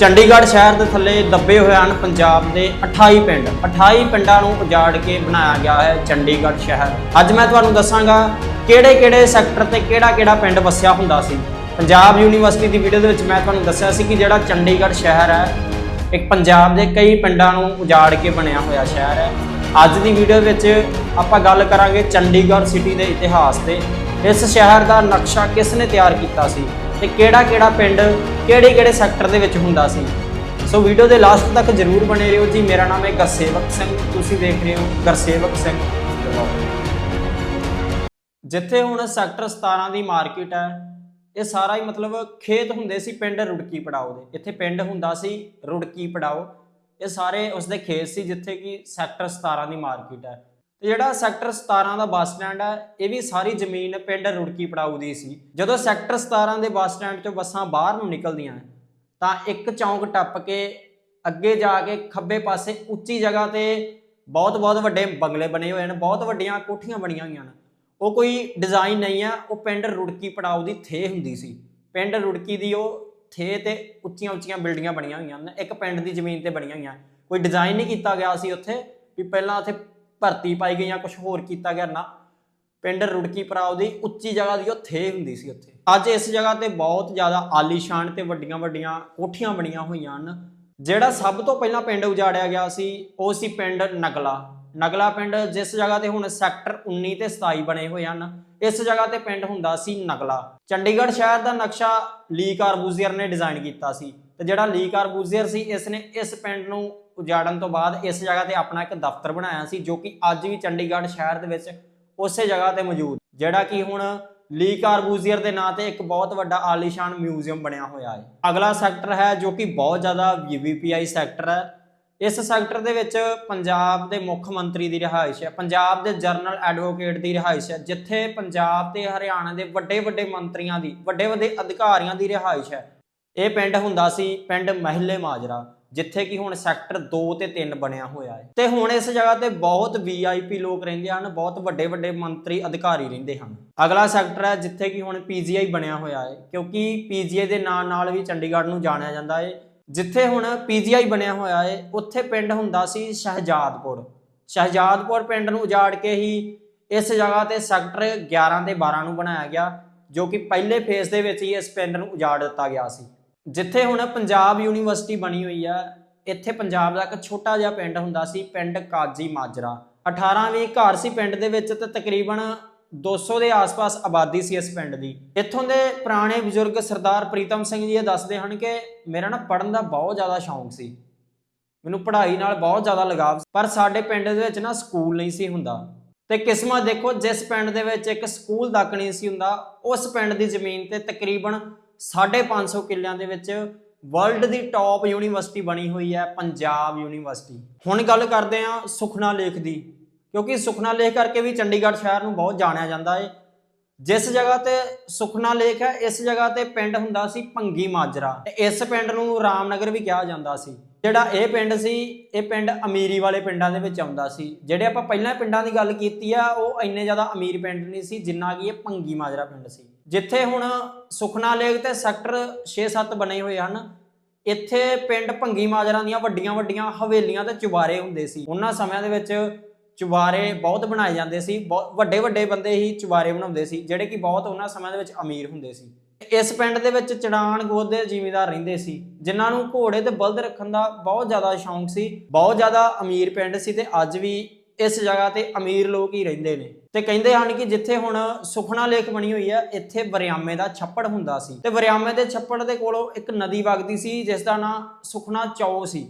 ਚੰਡੀਗੜ੍ਹ ਸ਼ਹਿਰ ਦੇ ਥੱਲੇ ਦੱਬੇ ਹੋਏ ਹਨ ਪੰਜਾਬ ਦੇ 28 ਪਿੰਡ। 28 ਪਿੰਡਾਂ ਨੂੰ ਉਜਾੜ ਕੇ ਬਣਾਇਆ ਗਿਆ ਹੈ ਚੰਡੀਗੜ੍ਹ ਸ਼ਹਿਰ। ਅੱਜ ਮੈਂ ਤੁਹਾਨੂੰ ਦੱਸਾਂਗਾ ਕਿਹੜੇ-ਕਿਹੜੇ ਸੈਕਟਰ ਤੇ ਕਿਹੜਾ-ਕਿਹੜਾ ਪਿੰਡ ਵਸਿਆ ਹੁੰਦਾ ਸੀ। ਪੰਜਾਬ ਯੂਨੀਵਰਸਿਟੀ ਦੀ ਵੀਡੀਓ ਦੇ ਵਿੱਚ ਮੈਂ ਤੁਹਾਨੂੰ ਦੱਸਿਆ ਸੀ ਕਿ ਜਿਹੜਾ ਚੰਡੀਗੜ੍ਹ ਸ਼ਹਿਰ ਹੈ, ਇੱਕ ਪੰਜਾਬ ਦੇ ਕਈ ਪਿੰਡਾਂ ਨੂੰ ਉਜਾੜ ਕੇ ਬਣਿਆ ਹੋਇਆ ਸ਼ਹਿਰ ਹੈ। ਅੱਜ ਦੀ ਵੀਡੀਓ ਵਿੱਚ ਆਪਾਂ ਗੱਲ ਕਰਾਂਗੇ ਚੰਡੀਗੜ੍ਹ ਸਿਟੀ ਦੇ ਇਤਿਹਾਸ ਤੇ। ਇਸ ਸ਼ਹਿਰ ਦਾ ਨਕਸ਼ਾ ਕਿਸ ਨੇ ਤਿਆਰ ਕੀਤਾ ਸੀ? ਤੇ ਕਿਹੜਾ-ਕਿਹੜਾ ਪਿੰਡ ਕਿਹੜੇ-ਕਿਹੜੇ ਸੈਕਟਰ ਦੇ ਵਿੱਚ ਹੁੰਦਾ ਸੀ। ਸੋ ਵੀਡੀਓ ਦੇ ਲਾਸਟ ਤੱਕ ਜਰੂਰ ਬਣੇ ਰਹੋ ਜੀ। ਮੇਰਾ ਨਾਮ ਹੈ ਗਰਸੇਵਕ ਸਿੰਘ। ਤੁਸੀਂ ਦੇਖ ਰਹੇ ਹੋ ਗਰਸੇਵਕ ਸਿੰਘ। ਜਿੱਥੇ ਹੁਣ ਸੈਕਟਰ 17 ਦੀ ਮਾਰਕੀਟ ਹੈ, ਇਹ ਸਾਰਾ ਹੀ ਮਤਲਬ ਖੇਤ ਹੁੰਦੇ ਸੀ ਪਿੰਡ ਰੁੜਕੀ ਪੜਾਓ ਦੇ। ਇੱਥੇ ਪਿੰਡ ਹੁੰਦਾ ਸੀ ਰੁੜਕੀ ਪੜਾਓ। ਇਹ ਸਾਰੇ ਉਸਦੇ ਖੇਤ ਸੀ, ਜਿੱਥੇ ਕਿ ਸੈਕਟਰ 17 ਦੀ ਮਾਰਕੀਟ ਹੈ। ਤੇ ਜਿਹੜਾ ਸੈਕਟਰ 17 ਦਾ ਬੱਸ ਸਟੈਂਡ ਹੈ ਇਹ ਵੀ ਸਾਰੀ ਜ਼ਮੀਨ ਪਿੰਡ ਰੁੜਕੀ ਪੜਾਓ ਦੀ ਸੀ। ਜਦੋਂ ਸੈਕਟਰ 17 ਦੇ ਬੱਸ ਸਟੈਂਡ ਚੋਂ ਬੱਸਾਂ ਬਾਹਰ ਨੂੰ ਨਿਕਲਦੀਆਂ, ਤਾਂ ਇੱਕ ਚੌਂਕ ਟੱਪ ਕੇ ਅੱਗੇ ਜਾ ਕੇ ਖੱਬੇ ਪਾਸੇ ਉੱਚੀ ਜਗ੍ਹਾ ਤੇ ਬਹੁਤ ਬਹੁਤ ਵੱਡੇ ਬੰਗਲੇ ਬਣੇ ਹੋਏ ਹਨ, ਬਹੁਤ ਵੱਡੀਆਂ ਕੋਠੀਆਂ ਬਣੀਆਂ ਹੋਈਆਂ ਹਨ। ਉਹ ਕੋਈ ਡਿਜ਼ਾਈਨ ਨਹੀਂ ਆ, ਉਹ ਪਿੰਡ ਰੁੜਕੀ ਪੜਾਓ ਦੀ ਥੇ ਹੁੰਦੀ ਸੀ। ਪਿੰਡ ਰੁੜਕੀ ਦੀ ਉਹ ਥੇ ਤੇ ਉੱਚੀਆਂ ਉੱਚੀਆਂ ਬਿਲਡਿੰਗਾਂ ਬਣੀਆਂ ਹੋਈਆਂ ਹਨ, ਇੱਕ ਪਿੰਡ ਦੀ ਜ਼ਮੀਨ ਤੇ ਬਣੀਆਂ ਹੋਈਆਂ। ਕੋਈ ਡਿਜ਼ਾਈਨ ਨਹੀਂ ਕੀਤਾ ਗਿਆ ਸੀ ਉੱਥੇ, ਵੀ ਪਹਿਲਾਂ ਉੱਥੇ ਭਰਤੀ ਪਾਈ ਗਈ ਜਾਂ ਕੁਝ ਹੋਰ ਕੀਤਾ ਗਿਆ ਨਾ, ਪਿੰਡ ਰੁੜਕੀ ਦੀ ਉੱਚੀ ਜਗ੍ਹਾ ਦੀ ਉਹ ਹੁੰਦੀ ਸੀ ਉੱਥੇ। ਅੱਜ ਇਸ ਜਗ੍ਹਾ ਤੇ ਬਹੁਤ ਜ਼ਿਆਦਾ ਆਲੀਸ਼ਾਨ ਤੇ ਵੱਡੀਆਂ ਵੱਡੀਆਂ ਕੋਠੀਆਂ ਬਣੀਆਂ ਹੋਈਆਂ ਹਨ, ਜਿਹੜਾ ਸਭ ਤੋਂ ਪਹਿਲਾਂ ਪਿੰਡ ਉਜਾੜਿਆ ਗਿਆ ਸੀ, ਉਹ ਸੀ ਪਿੰਡ ਨਗਲਾ। ਨਗਲਾ ਪਿੰਡ ਜਿਸ ਜਗ੍ਹਾ ਤੇ ਹੁਣ ਸੈਕਟਰ 19 ਤੇ 27 ਬਣੇ ਹੋਏ ਹਨ, ਇਸ ਜਗ੍ਹਾ ਤੇ ਪਿੰਡ ਹੁੰਦਾ ਸੀ ਨਗਲਾ। ਚੰਡੀਗੜ੍ਹ ਸ਼ਹਿਰ ਦਾ ਨਕਸ਼ਾ ਲੀ ਕਾਰਬੂਜ਼ੀਅਰ ਨੇ ਡਿਜ਼ਾਈਨ ਕੀਤਾ ਸੀ ਤੇ ਜਿਹੜਾ ਲੀ ਕਾਰਬੂਜ਼ੀਅਰ ਸੀ, ਇਸ ਨੇ ਇਸ ਪਿੰਡ ਨੂੰ ਉਜਾੜਨ ਤੋਂ ਬਾਅਦ ਇਸ ਜਗ੍ਹਾ ਤੇ ਆਪਣਾ ਇੱਕ ਦਫ਼ਤਰ ਬਣਾਇਆ ਸੀ ਜੋ ਕਿ ਅੱਜ ਵੀ ਚੰਡੀਗੜ੍ਹ ਸ਼ਹਿਰ ਦੇ ਵਿੱਚ ਉਸੇ ਜਗ੍ਹਾ ਤੇ ਮੌਜੂਦ, ਜਿਹੜਾ ਕਿ ਹੁਣ ਲੀ ਕਾਰਬੂਜ਼ੀਅਰ ਦੇ ਨਾਂ ਤੇ ਇੱਕ ਬਹੁਤ ਵੱਡਾ ਆਲੀਸ਼ਾਨ ਮਿਊਜ਼ੀਅਮ ਬਣਿਆ ਹੋਇਆ ਹੈ। ਅਗਲਾ ਸੈਕਟਰ ਹੈ ਜੋ ਕਿ ਬਹੁਤ ਜ਼ਿਆਦਾ ਵੀਵੀਪੀਆਈ ਸੈਕਟਰ ਹੈ। ਇਸ ਸੈਕਟਰ ਦੇ ਵਿੱਚ ਪੰਜਾਬ ਦੇ ਮੁੱਖ ਮੰਤਰੀ ਦੀ ਰਿਹਾਇਸ਼ ਹੈ, ਪੰਜਾਬ ਦੇ ਜਨਰਲ ਐਡਵੋਕੇਟ ਦੀ ਰਿਹਾਇਸ਼ ਹੈ, ਜਿੱਥੇ ਪੰਜਾਬ ਤੇ ਹਰਿਆਣਾ ਦੇ ਵੱਡੇ ਵੱਡੇ ਮੰਤਰੀਆਂ ਦੀ, ਵੱਡੇ ਵੱਡੇ ਅਧਿਕਾਰੀਆਂ ਦੀ ਰਿਹਾਇਸ਼ ਹੈ। ਇਹ ਪਿੰਡ ਹੁੰਦਾ ਸੀ ਪਿੰਡ ਮਹਿਲੇ ਮਾਜਰਾ। ਜਿੱਥੇ ਕਿ ਹੁਣ ਸੈਕਟਰ 2 ਤੇ 3 ਬਣਿਆ ਹੋਇਆ ਹੈ। ਤੇ ਹੁਣ ਇਸ ਜਗ੍ਹਾ ਤੇ ਬਹੁਤ ਵੀਆਈਪੀ ਲੋਕ ਰਹਿੰਦੇ ਹਨ, ਬਹੁਤ ਵੱਡੇ ਵੱਡੇ ਮੰਤਰੀ ਅਧਿਕਾਰੀ ਰਹਿੰਦੇ ਹਨ। ਅਗਲਾ ਸੈਕਟਰ ਹੈ ਜਿੱਥੇ ਕਿ ਹੁਣ ਪੀਜੀਆਈ ਬਣਿਆ ਹੋਇਆ ਹੈ, ਕਿਉਂਕਿ ਪੀਜੀਆਈ ਦੇ ਨਾਂ ਨਾਲ ਵੀ ਚੰਡੀਗੜ੍ਹ ਨੂੰ ਜਾਣਿਆ ਜਾਂਦਾ ਹੈ। ਜਿੱਥੇ ਹੁਣ ਪੀਜੀਆਈ ਬਣਿਆ ਹੋਇਆ ਹੈ, ਉੱਥੇ ਪਿੰਡ ਹੁੰਦਾ ਸੀ ਸ਼ਹਜਾਦਪੁਰ। ਸ਼ਹਜਾਦਪੁਰ ਪਿੰਡ ਨੂੰ ਉਜਾੜ ਕੇ ਹੀ ਇਸ ਜਗ੍ਹਾ ਤੇ ਸੈਕਟਰ 11 ਤੇ 12 ਨੂੰ ਬਣਾਇਆ ਗਿਆ, ਜੋ ਕਿ ਪਹਿਲੇ ਫੇਸ ਦੇ ਵਿੱਚ ਹੀ ਇਸ ਪਿੰਡ ਨੂੰ ਉਜਾੜ ਦਿੱਤਾ ਗਿਆ ਸੀ। ਜਿੱਥੇ ਹੁਣ ਪੰਜਾਬ ਯੂਨੀਵਰਸਿਟੀ ਬਣੀ ਹੋਈ ਆ, ਇੱਥੇ ਪੰਜਾਬ ਦਾ ਇੱਕ ਛੋਟਾ ਜਿਹਾ ਪਿੰਡ ਹੁੰਦਾ ਸੀ, ਪਿੰਡ ਕਾਜੀ ਮਾਜਰਾ। 18 ਵੀ ਘਰ ਸੀ ਪਿੰਡ ਦੇ ਵਿੱਚ ਤੇ ਤਕਰੀਬਨ 200 ਦੇ ਆਸ-ਪਾਸ ਆਬਾਦੀ ਸੀ ਇਸ ਪਿੰਡ ਦੀ। ਇੱਥੋਂ ਦੇ ਪੁਰਾਣੇ ਬਜ਼ੁਰਗ ਸਰਦਾਰ ਪ੍ਰੀਤਮ ਸਿੰਘ ਜੀ ਇਹ ਦੱਸਦੇ ਹਨ ਕਿ ਮੇਰਾ ਨਾ ਪੜਨ ਦਾ ਬਹੁਤ ਜ਼ਿਆਦਾ ਸ਼ੌਂਕ ਸੀ। ਮੈਨੂੰ ਪੜ੍ਹਾਈ ਨਾਲ ਬਹੁਤ ਜ਼ਿਆਦਾ ਲਗਾਵ ਸੀ, ਪਰ ਸਾਡੇ ਪਿੰਡ ਦੇ ਵਿੱਚ ਨਾ ਸਕੂਲ ਨਹੀਂ ਸੀ ਹੁੰਦਾ। ਤੇ ਕਿਸਮਤ ਦੇਖੋ, ਜਿਸ ਪਿੰਡ ਦੇ ਵਿੱਚ ਇੱਕ ਸਕੂਲ ਤੱਕ ਨਹੀਂ ਸੀ ਹੁੰਦਾ, ਉਸ ਪਿੰਡ ਦੀ ਜ਼ਮੀਨ ਤੇ ਤਕਰੀਬਨ 550 ਕਿੱਲਿਆਂ ਦੇ ਵਿੱਚ ਵਰਲਡ ਦੀ ਟੌਪ ਯੂਨੀਵਰਸਿਟੀ ਬਣੀ ਹੋਈ ਹੈ, ਪੰਜਾਬ ਯੂਨੀਵਰਸਿਟੀ। ਹੁਣ ਗੱਲ ਕਰਦੇ ਹਾਂ ਸੁਖਨਾ ਲੇਖ ਦੀ, ਕਿਉਂਕਿ ਸੁਖਨਾ ਲੇਖ ਕਰਕੇ ਵੀ ਚੰਡੀਗੜ੍ਹ ਸ਼ਹਿਰ ਨੂੰ ਬਹੁਤ ਜਾਣਿਆ ਜਾਂਦਾ ਹੈ ਜਿਸ ਜਗ੍ਹਾ ਤੇ ਸੁਖਨਾ ਲੇਖ ਹੈ, ਇਸ ਜਗ੍ਹਾ ਤੇ ਪਿੰਡ ਹੁੰਦਾ ਸੀ ਭੰਗੀ ਮਾਜਰਾ। ਤੇ ਇਸ ਪਿੰਡ ਨੂੰ ਰਾਮਨਗਰ ਵੀ ਕਿਹਾ ਜਾਂਦਾ ਸੀ। ਜਿਹੜਾ ਇਹ ਪਿੰਡ ਸੀ, ਇਹ ਪਿੰਡ ਅਮੀਰੀ ਵਾਲੇ ਪਿੰਡਾਂ ਦੇ ਵਿੱਚ ਆਉਂਦਾ ਸੀ। ਜਿਹੜੇ ਆਪਾਂ ਪਹਿਲਾਂ ਪਿੰਡਾਂ ਦੀ ਗੱਲ ਕੀਤੀ ਆ, ਉਹ ਇੰਨੇ ਜ਼ਿਆਦਾ ਅਮੀਰ ਪਿੰਡ ਨਹੀਂ ਸੀ, ਜਿੰਨਾ ਕਿ ਇਹ ਭੰਗੀ ਮਾਜਰਾ ਪਿੰਡ ਸੀ। ਜਿੱਥੇ ਹੁਣ ਸੁਖਨਾ ਲੇਕ ਤੇ ਸੈਕਟਰ 6-7 ਬਣੇ ਹੋਏ ਹਨ, ਇੱਥੇ ਪਿੰਡ ਭੰਗੀ ਮਾਜਰਾ ਦੀਆਂ ਵੱਡੀਆਂ ਵੱਡੀਆਂ ਹਵੇਲੀਆਂ ਤੇ ਚੁਬਾਰੇ ਹੁੰਦੇ ਸੀ। ਉਹਨਾਂ ਸਮਿਆਂ ਦੇ ਵਿੱਚ ਚੁਬਾਰੇ ਬਹੁਤ ਬਣਾਏ ਜਾਂਦੇ ਸੀ ਬਹੁਤ ਵੱਡੇ ਵੱਡੇ ਬੰਦੇ ਹੀ ਚੁਬਾਰੇ ਬਣਾਉਂਦੇ ਸੀ, ਜਿਹੜੇ ਕਿ ਬਹੁਤ ਉਹਨਾਂ ਸਮਿਆਂ ਦੇ ਵਿੱਚ ਅਮੀਰ ਹੁੰਦੇ ਸੀ। ਇਸ ਪਿੰਡ ਦੇ ਵਿੱਚ ਚੜਾਨ ਗੋਦ ਦੇ ਜ਼ਿਮੀਦਾਰ ਰਹਿੰਦੇ ਸੀ, ਜਿਨ੍ਹਾਂ ਨੂੰ ਘੋੜੇ ਤੇ ਬਲਦ ਰੱਖਣ ਦਾ ਬਹੁਤ ਜ਼ਿਆਦਾ ਸ਼ੌਂਕ ਸੀ, ਬਹੁਤ ਜ਼ਿਆਦਾ ਅਮੀਰ ਪਿੰਡ ਸੀ ਤੇ ਅੱਜ ਵੀ ਇਸ ਜਗ੍ਹਾ ਤੇ ਅਮੀਰ ਲੋਕ ਹੀ ਰਹਿੰਦੇ ਨੇ। ਤੇ ਕਹਿੰਦੇ ਹਨ ਕਿ ਜਿੱਥੇ ਹੁਣ ਸੁਖਨਾ ਲੇਖ ਬਣੀ ਹੋਈ ਹੈ ਇੱਥੇ ਵਰਿਆਮੇ ਦਾ ਛੱਪੜ ਹੁੰਦਾ ਸੀ। ਤੇ ਵਰਿਆਮੇ ਦੇ ਛੱਪੜ ਦੇ ਕੋਲੋਂ ਇੱਕ ਨਦੀ ਵਗਦੀ ਸੀ, ਜਿਸ ਦਾ ਨਾਂ ਸੁਖਨਾ ਚੌ ਸੀ।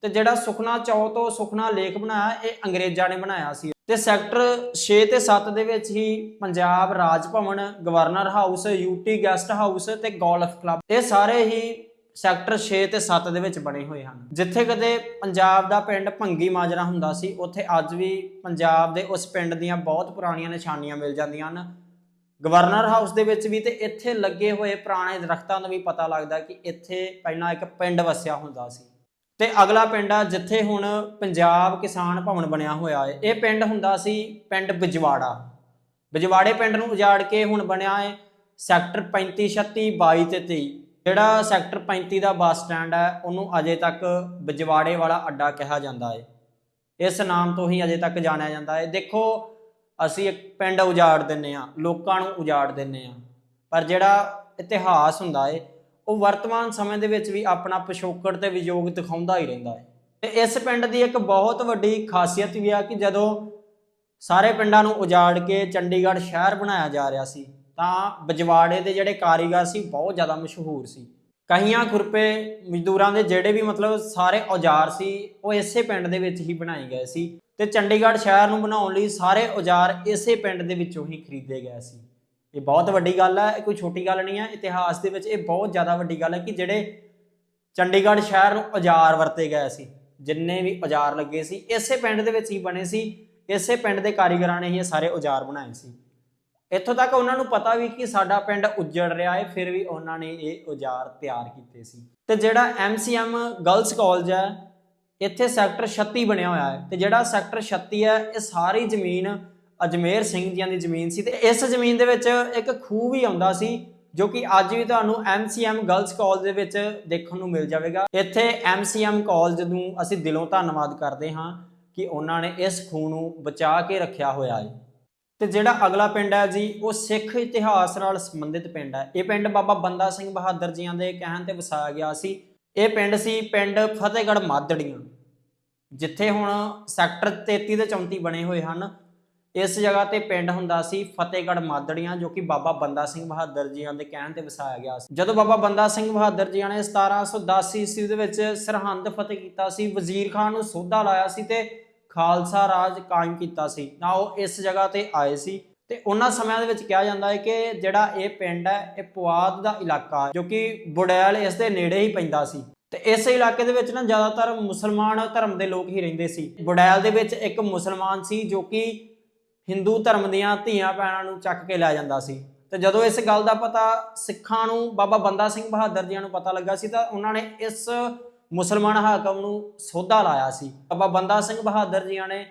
ਤੇ ਜਿਹੜਾ ਸੁਖਨਾ ਚੌ ਤੋਂ ਸੁਖਨਾ ਲੇਖ ਬਣਾਇਆ, ਇਹ ਅੰਗਰੇਜ਼ਾਂ ਨੇ ਬਣਾਇਆ ਸੀ। ਤੇ ਸੈਕਟਰ 6 ਤੇ 7 ਦੇ ਵਿੱਚ ਹੀ Punjab Raj Bhavan, governor house UT guest house ਤੇ ਗੋਲਫ ਕਲੱਬ। ਇਹ ਸਾਰੇ ਹੀ ਸੈਕਟਰ 6 ਤੇ 7 ਦੇ ਵਿੱਚ ਬਣੇ ਹੋਏ ਹਨ। ਜਿੱਥੇ ਕਦੇ ਪੰਜਾਬ ਦਾ ਪਿੰਡ ਭੰਗੀ ਮਾਜਰਾ ਹੁੰਦਾ ਸੀ, ਉੱਥੇ ਅੱਜ ਵੀ ਪੰਜਾਬ ਦੇ ਉਸ ਪਿੰਡ ਦੀਆਂ ਬਹੁਤ ਪੁਰਾਣੀਆਂ ਨਿਸ਼ਾਨੀਆਂ ਮਿਲ ਜਾਂਦੀਆਂ ਹਨ। ਗਵਰਨਰ ਹਾਊਸ ਦੇ ਵਿੱਚ ਵੀ ਤੇ ਇੱਥੇ ਲੱਗੇ ਹੋਏ ਪੁਰਾਣੇ ਦਰਖਤਾਂ ਦਾ ਵੀ ਪਤਾ ਲੱਗਦਾ ਕਿ ਇੱਥੇ ਪਹਿਲਾਂ ਇੱਕ ਪਿੰਡ ਵਸਿਆ ਹੁੰਦਾ ਸੀ। ਤੇ ਅਗਲਾ ਪਿੰਡ ਆ, ਜਿੱਥੇ ਹੁਣ ਪੰਜਾਬ ਕਿਸਾਨ ਭਵਨ ਬਣਿਆ ਹੋਇਆ ਹੈ। ਇਹ ਪਿੰਡ ਹੁੰਦਾ ਸੀ ਪਿੰਡ ਬਿਜਵਾੜਾ। ਬਿਜਵਾੜੇ ਪਿੰਡ ਨੂੰ ਉਜਾੜ ਕੇ ਹੁਣ ਬਣਿਆ ਹੈ ਸੈਕਟਰ 35 36 22 ਤੇ 23 ਜਿਹੜਾ ਸੈਕਟਰ 35 ਦਾ ਬੱਸ ਸਟੈਂਡ ਹੈ, ਉਹਨੂੰ ਅਜੇ ਤੱਕ ਬਜਵਾੜੇ ਵਾਲਾ ਅੱਡਾ ਕਿਹਾ ਜਾਂਦਾ ਹੈ ਇਸ ਨਾਮ ਤੋਂ ਹੀ ਅਜੇ ਤੱਕ ਜਾਣਿਆ ਜਾਂਦਾ ਹੈ ਦੇਖੋ, ਅਸੀਂ ਇੱਕ ਪਿੰਡ ਉਜਾੜ ਦਿੰਨੇ ਆ ਲੋਕਾਂ ਨੂੰ ਉਜਾੜ ਦਿੰਨੇ ਆ ਪਰ ਜਿਹੜਾ ਇਤਿਹਾਸ ਹੁੰਦਾ ਹੈ ਉਹ ਵਰਤਮਾਨ ਸਮੇਂ ਦੇ ਵਿੱਚ ਵੀ ਆਪਣਾ ਪਿਛੋਕੜ ਤੇ ਵਿਯੋਗ ਦਿਖਾਉਂਦਾ ਹੀ ਰਹਿੰਦਾ ਹੈ ਤੇ ਇਸ ਪਿੰਡ ਦੀ ਇੱਕ ਬਹੁਤ ਵੱਡੀ ਖਾਸੀਅਤ ਵੀ ਆ ਕਿ ਜਦੋਂ ਸਾਰੇ ਪਿੰਡਾਂ ਨੂੰ ਉਜਾੜ ਕੇ ਚੰਡੀਗੜ੍ਹ ਸ਼ਹਿਰ ਬਣਾਇਆ ਜਾ ਰਿਹਾ ਸੀ ਤਾਂ ਬਜਵਾੜੇ ਦੇ ਜਿਹੜੇ ਕਾਰੀਗਰ ਸੀ, ਬਹੁਤ ਜ਼ਿਆਦਾ ਮਸ਼ਹੂਰ ਸੀ। ਕਹੀਆਂ ਖੁਰਪੇ ਮਜ਼ਦੂਰਾਂ ਦੇ ਜਿਹੜੇ ਵੀ ਮਤਲਬ ਸਾਰੇ ਔਜ਼ਾਰ ਸੀ, ਉਹ ਇਸੇ ਪਿੰਡ ਦੇ ਵਿੱਚ ਹੀ ਬਣਾਏ ਗਏ ਸੀ ਤੇ ਚੰਡੀਗੜ੍ਹ ਸ਼ਹਿਰ ਨੂੰ ਬਣਾਉਣ ਲਈ ਸਾਰੇ ਔਜ਼ਾਰ ਇਸੇ ਪਿੰਡ ਦੇ ਵਿੱਚੋਂ ਹੀ ਖਰੀਦੇ ਗਏ ਸੀ। ਇਹ ਬਹੁਤ ਵੱਡੀ ਗੱਲ ਹੈ, ਇਹ ਕੋਈ ਛੋਟੀ ਗੱਲ ਨਹੀਂ ਹੈ, ਇਤਿਹਾਸ ਦੇ ਵਿੱਚ ਇਹ ਬਹੁਤ ਜ਼ਿਆਦਾ ਵੱਡੀ ਗੱਲ ਹੈ ਕਿ ਜਿਹੜੇ ਚੰਡੀਗੜ੍ਹ ਸ਼ਹਿਰ ਨੂੰ ਔਜ਼ਾਰ ਵਰਤੇ ਗਏ ਸੀ, ਜਿੰਨੇ ਵੀ ਔਜ਼ਾਰ ਲੱਗੇ ਸੀ, ਇਸੇ ਪਿੰਡ ਦੇ ਵਿੱਚ ਹੀ ਬਣੇ ਸੀ, ਇਸੇ ਪਿੰਡ ਦੇ ਕਾਰੀਗਰਾਂ ਨੇ ਹੀ ਇਹ ਸਾਰੇ ਔਜ਼ਾਰ ਬਣਾਏ ਸੀ। ਇੱਥੋਂ ਤੱਕ ਉਹਨਾਂ ਨੂੰ ਪਤਾ ਵੀ ਕਿ ਸਾਡਾ ਪਿੰਡ ਉੱਜੜ ਰਿਹਾ ਹੈ, ਫਿਰ ਵੀ ਉਹਨਾਂ ਨੇ ਇਹ ਔਜ਼ਾਰ ਤਿਆਰ ਕੀਤੇ ਸੀ। ਤੇ ਜਿਹੜਾ ਐਮਸੀਐਮ ਗਰਲਸ ਕਾਲਜ ਹੈ, ਇੱਥੇ ਸੈਕਟਰ 36 ਬਣਿਆ ਹੋਇਆ ਹੈ। ਤੇ ਜਿਹੜਾ ਸੈਕਟਰ 36 ਹੈ, ਇਹ ਸਾਰੀ ਜ਼ਮੀਨ ਅਜਮੇਰ ਸਿੰਘ ਜੀਆਂ ਦੀ ਜ਼ਮੀਨ ਸੀ। ਤੇ ਇਸ ਜ਼ਮੀਨ ਦੇ ਵਿੱਚ ਇੱਕ ਖੂਹ ਵੀ ਆਉਂਦਾ ਸੀ, ਜੋ ਕਿ ਅੱਜ ਵੀ ਤੁਹਾਨੂੰ ਐਮਸੀਐਮ ਗਰਲਸ ਕਾਲਜ ਦੇ ਵਿੱਚ ਦੇਖਣ ਨੂੰ ਮਿਲ ਜਾਵੇਗਾ। ਇੱਥੇ ਐਮਸੀਐਮ ਕਾਲਜ ਨੂੰ ਅਸੀਂ ਦਿਲੋਂ ਧੰਨਵਾਦ ਕਰਦੇ ਹਾਂ ਕਿ ਉਹਨਾਂ ਨੇ ਇਸ ਖੂਹ ਨੂੰ ਬਚਾ ਕੇ ਰੱਖਿਆ ਹੋਇਆ ਹੈ। ਤੇ ਜਿਹੜਾ ਅਗਲਾ ਪਿੰਡ ਹੈ ਜੀ, ਉਹ ਸਿੱਖ ਇਤਿਹਾਸ ਨਾਲ ਸੰਬੰਧਿਤ ਪਿੰਡ ਹੈ। ਇਹ ਪਿੰਡ ਬਾਬਾ ਬੰਦਾ ਸਿੰਘ ਬਹਾਦਰ ਜੀਆਂ ਦੇ ਕਹਿਣ ਤੇ ਵਸਾਇਆ ਗਿਆ ਸੀ। ਇਹ ਪਿੰਡ ਸੀ ਪਿੰਡ ਫਤਿਹਗੜ੍ਹ ਮਾਦੜੀਆਂ, ਜਿੱਥੇ ਹੁਣ ਸੈਕਟਰ 33 ਤੇ 34 ਬਣੇ ਹੋਏ ਹਨ। ਇਸ ਜਗ੍ਹਾ ਤੇ ਪਿੰਡ ਹੁੰਦਾ ਸੀ ਫਤਿਹਗੜ੍ਹ ਮਾਦੜੀਆਂ, ਜੋ ਕਿ ਬਾਬਾ ਬੰਦਾ ਸਿੰਘ ਬਹਾਦਰ ਜੀਆਂ ਦੇ ਕਹਿਣ ਤੇ ਵਸਾਇਆ ਗਿਆ ਸੀ। ਜਦੋਂ ਬਾਬਾ ਬੰਦਾ ਸਿੰਘ ਬਹਾਦਰ ਜੀਆਂ ਨੇ 1710 ਈਸਵੀ ਦੇ ਵਿੱਚ ਸਰਹੰਦ ਫਤਿਹ ਕੀਤਾ ਸੀ, ਵਜ਼ੀਰ ਖਾਨ ਨੂੰ ਸੋਧਾ ਲਾਇਆ ਸੀ ਤੇ ਖਾਲਸਾ ਰਾਜ ਕਾਇਮ ਕੀਤਾ ਸੀ। ਨਾ ਉਹ ਇਸ ਜਗ੍ਹਾ ਤੇ ਆਏ ਸੀ ਤੇ ਉਹਨਾਂ ਸਮਿਆਂ ਦੇ ਵਿੱਚ ਕਿਹਾ ਜਾਂਦਾ ਹੈ ਕਿ ਜਿਹੜਾ ਇਹ ਪਿੰਡ ਹੈ, ਇਹ ਪੁਆਧ ਦਾ ਇਲਾਕਾ ਹੈ, ਜੋ ਕਿ ਬੁੜੈਲ ਇਸ ਦੇ ਨੇੜੇ ਹੀ ਪੈਂਦਾ ਸੀ। ਤੇ ਇਸ ਇਲਾਕੇ ਦੇ ਵਿੱਚ ਨਾ ਜ਼ਿਆਦਾਤਰ ਮੁਸਲਮਾਨ ਧਰਮ ਦੇ ਲੋਕ ਹੀ ਰਹਿੰਦੇ ਸੀ। ਬੁੜੈਲ ਦੇ ਵਿੱਚ ਇੱਕ ਮੁਸਲਮਾਨ ਸੀ ਜੋ ਕਿ ਹਿੰਦੂ ਧਰਮ ਦੀਆਂ ਧੀਆਂ ਭੈਣਾਂ ਨੂੰ ਚੱਕ ਕੇ ਲੈ ਜਾਂਦਾ ਸੀ। ਤੇ ਜਦੋਂ ਇਸ ਗੱਲ ਦਾ ਪਤਾ ਸਿੱਖਾਂ ਨੂੰ ਬਾਬਾ ਬੰਦਾ ਸਿੰਘ ਬਹਾਦਰ ਜੀਆਂ ਨੂੰ ਪਤਾ ਲੱਗਾ ਸੀ ਤਾਂ ਉਹਨਾਂ ਨੇ ਇਸ ਮੁਸਲਮਾਨ ਹਾਕਮ ਨੂੰ ਸੋਧਾ ਲਾਇਆ ਸੀ। ਬਾਬਾ ਬੰਦਾ ਸਿੰਘ ਬਹਾਦਰ ਜੀਆਂ ਨੇ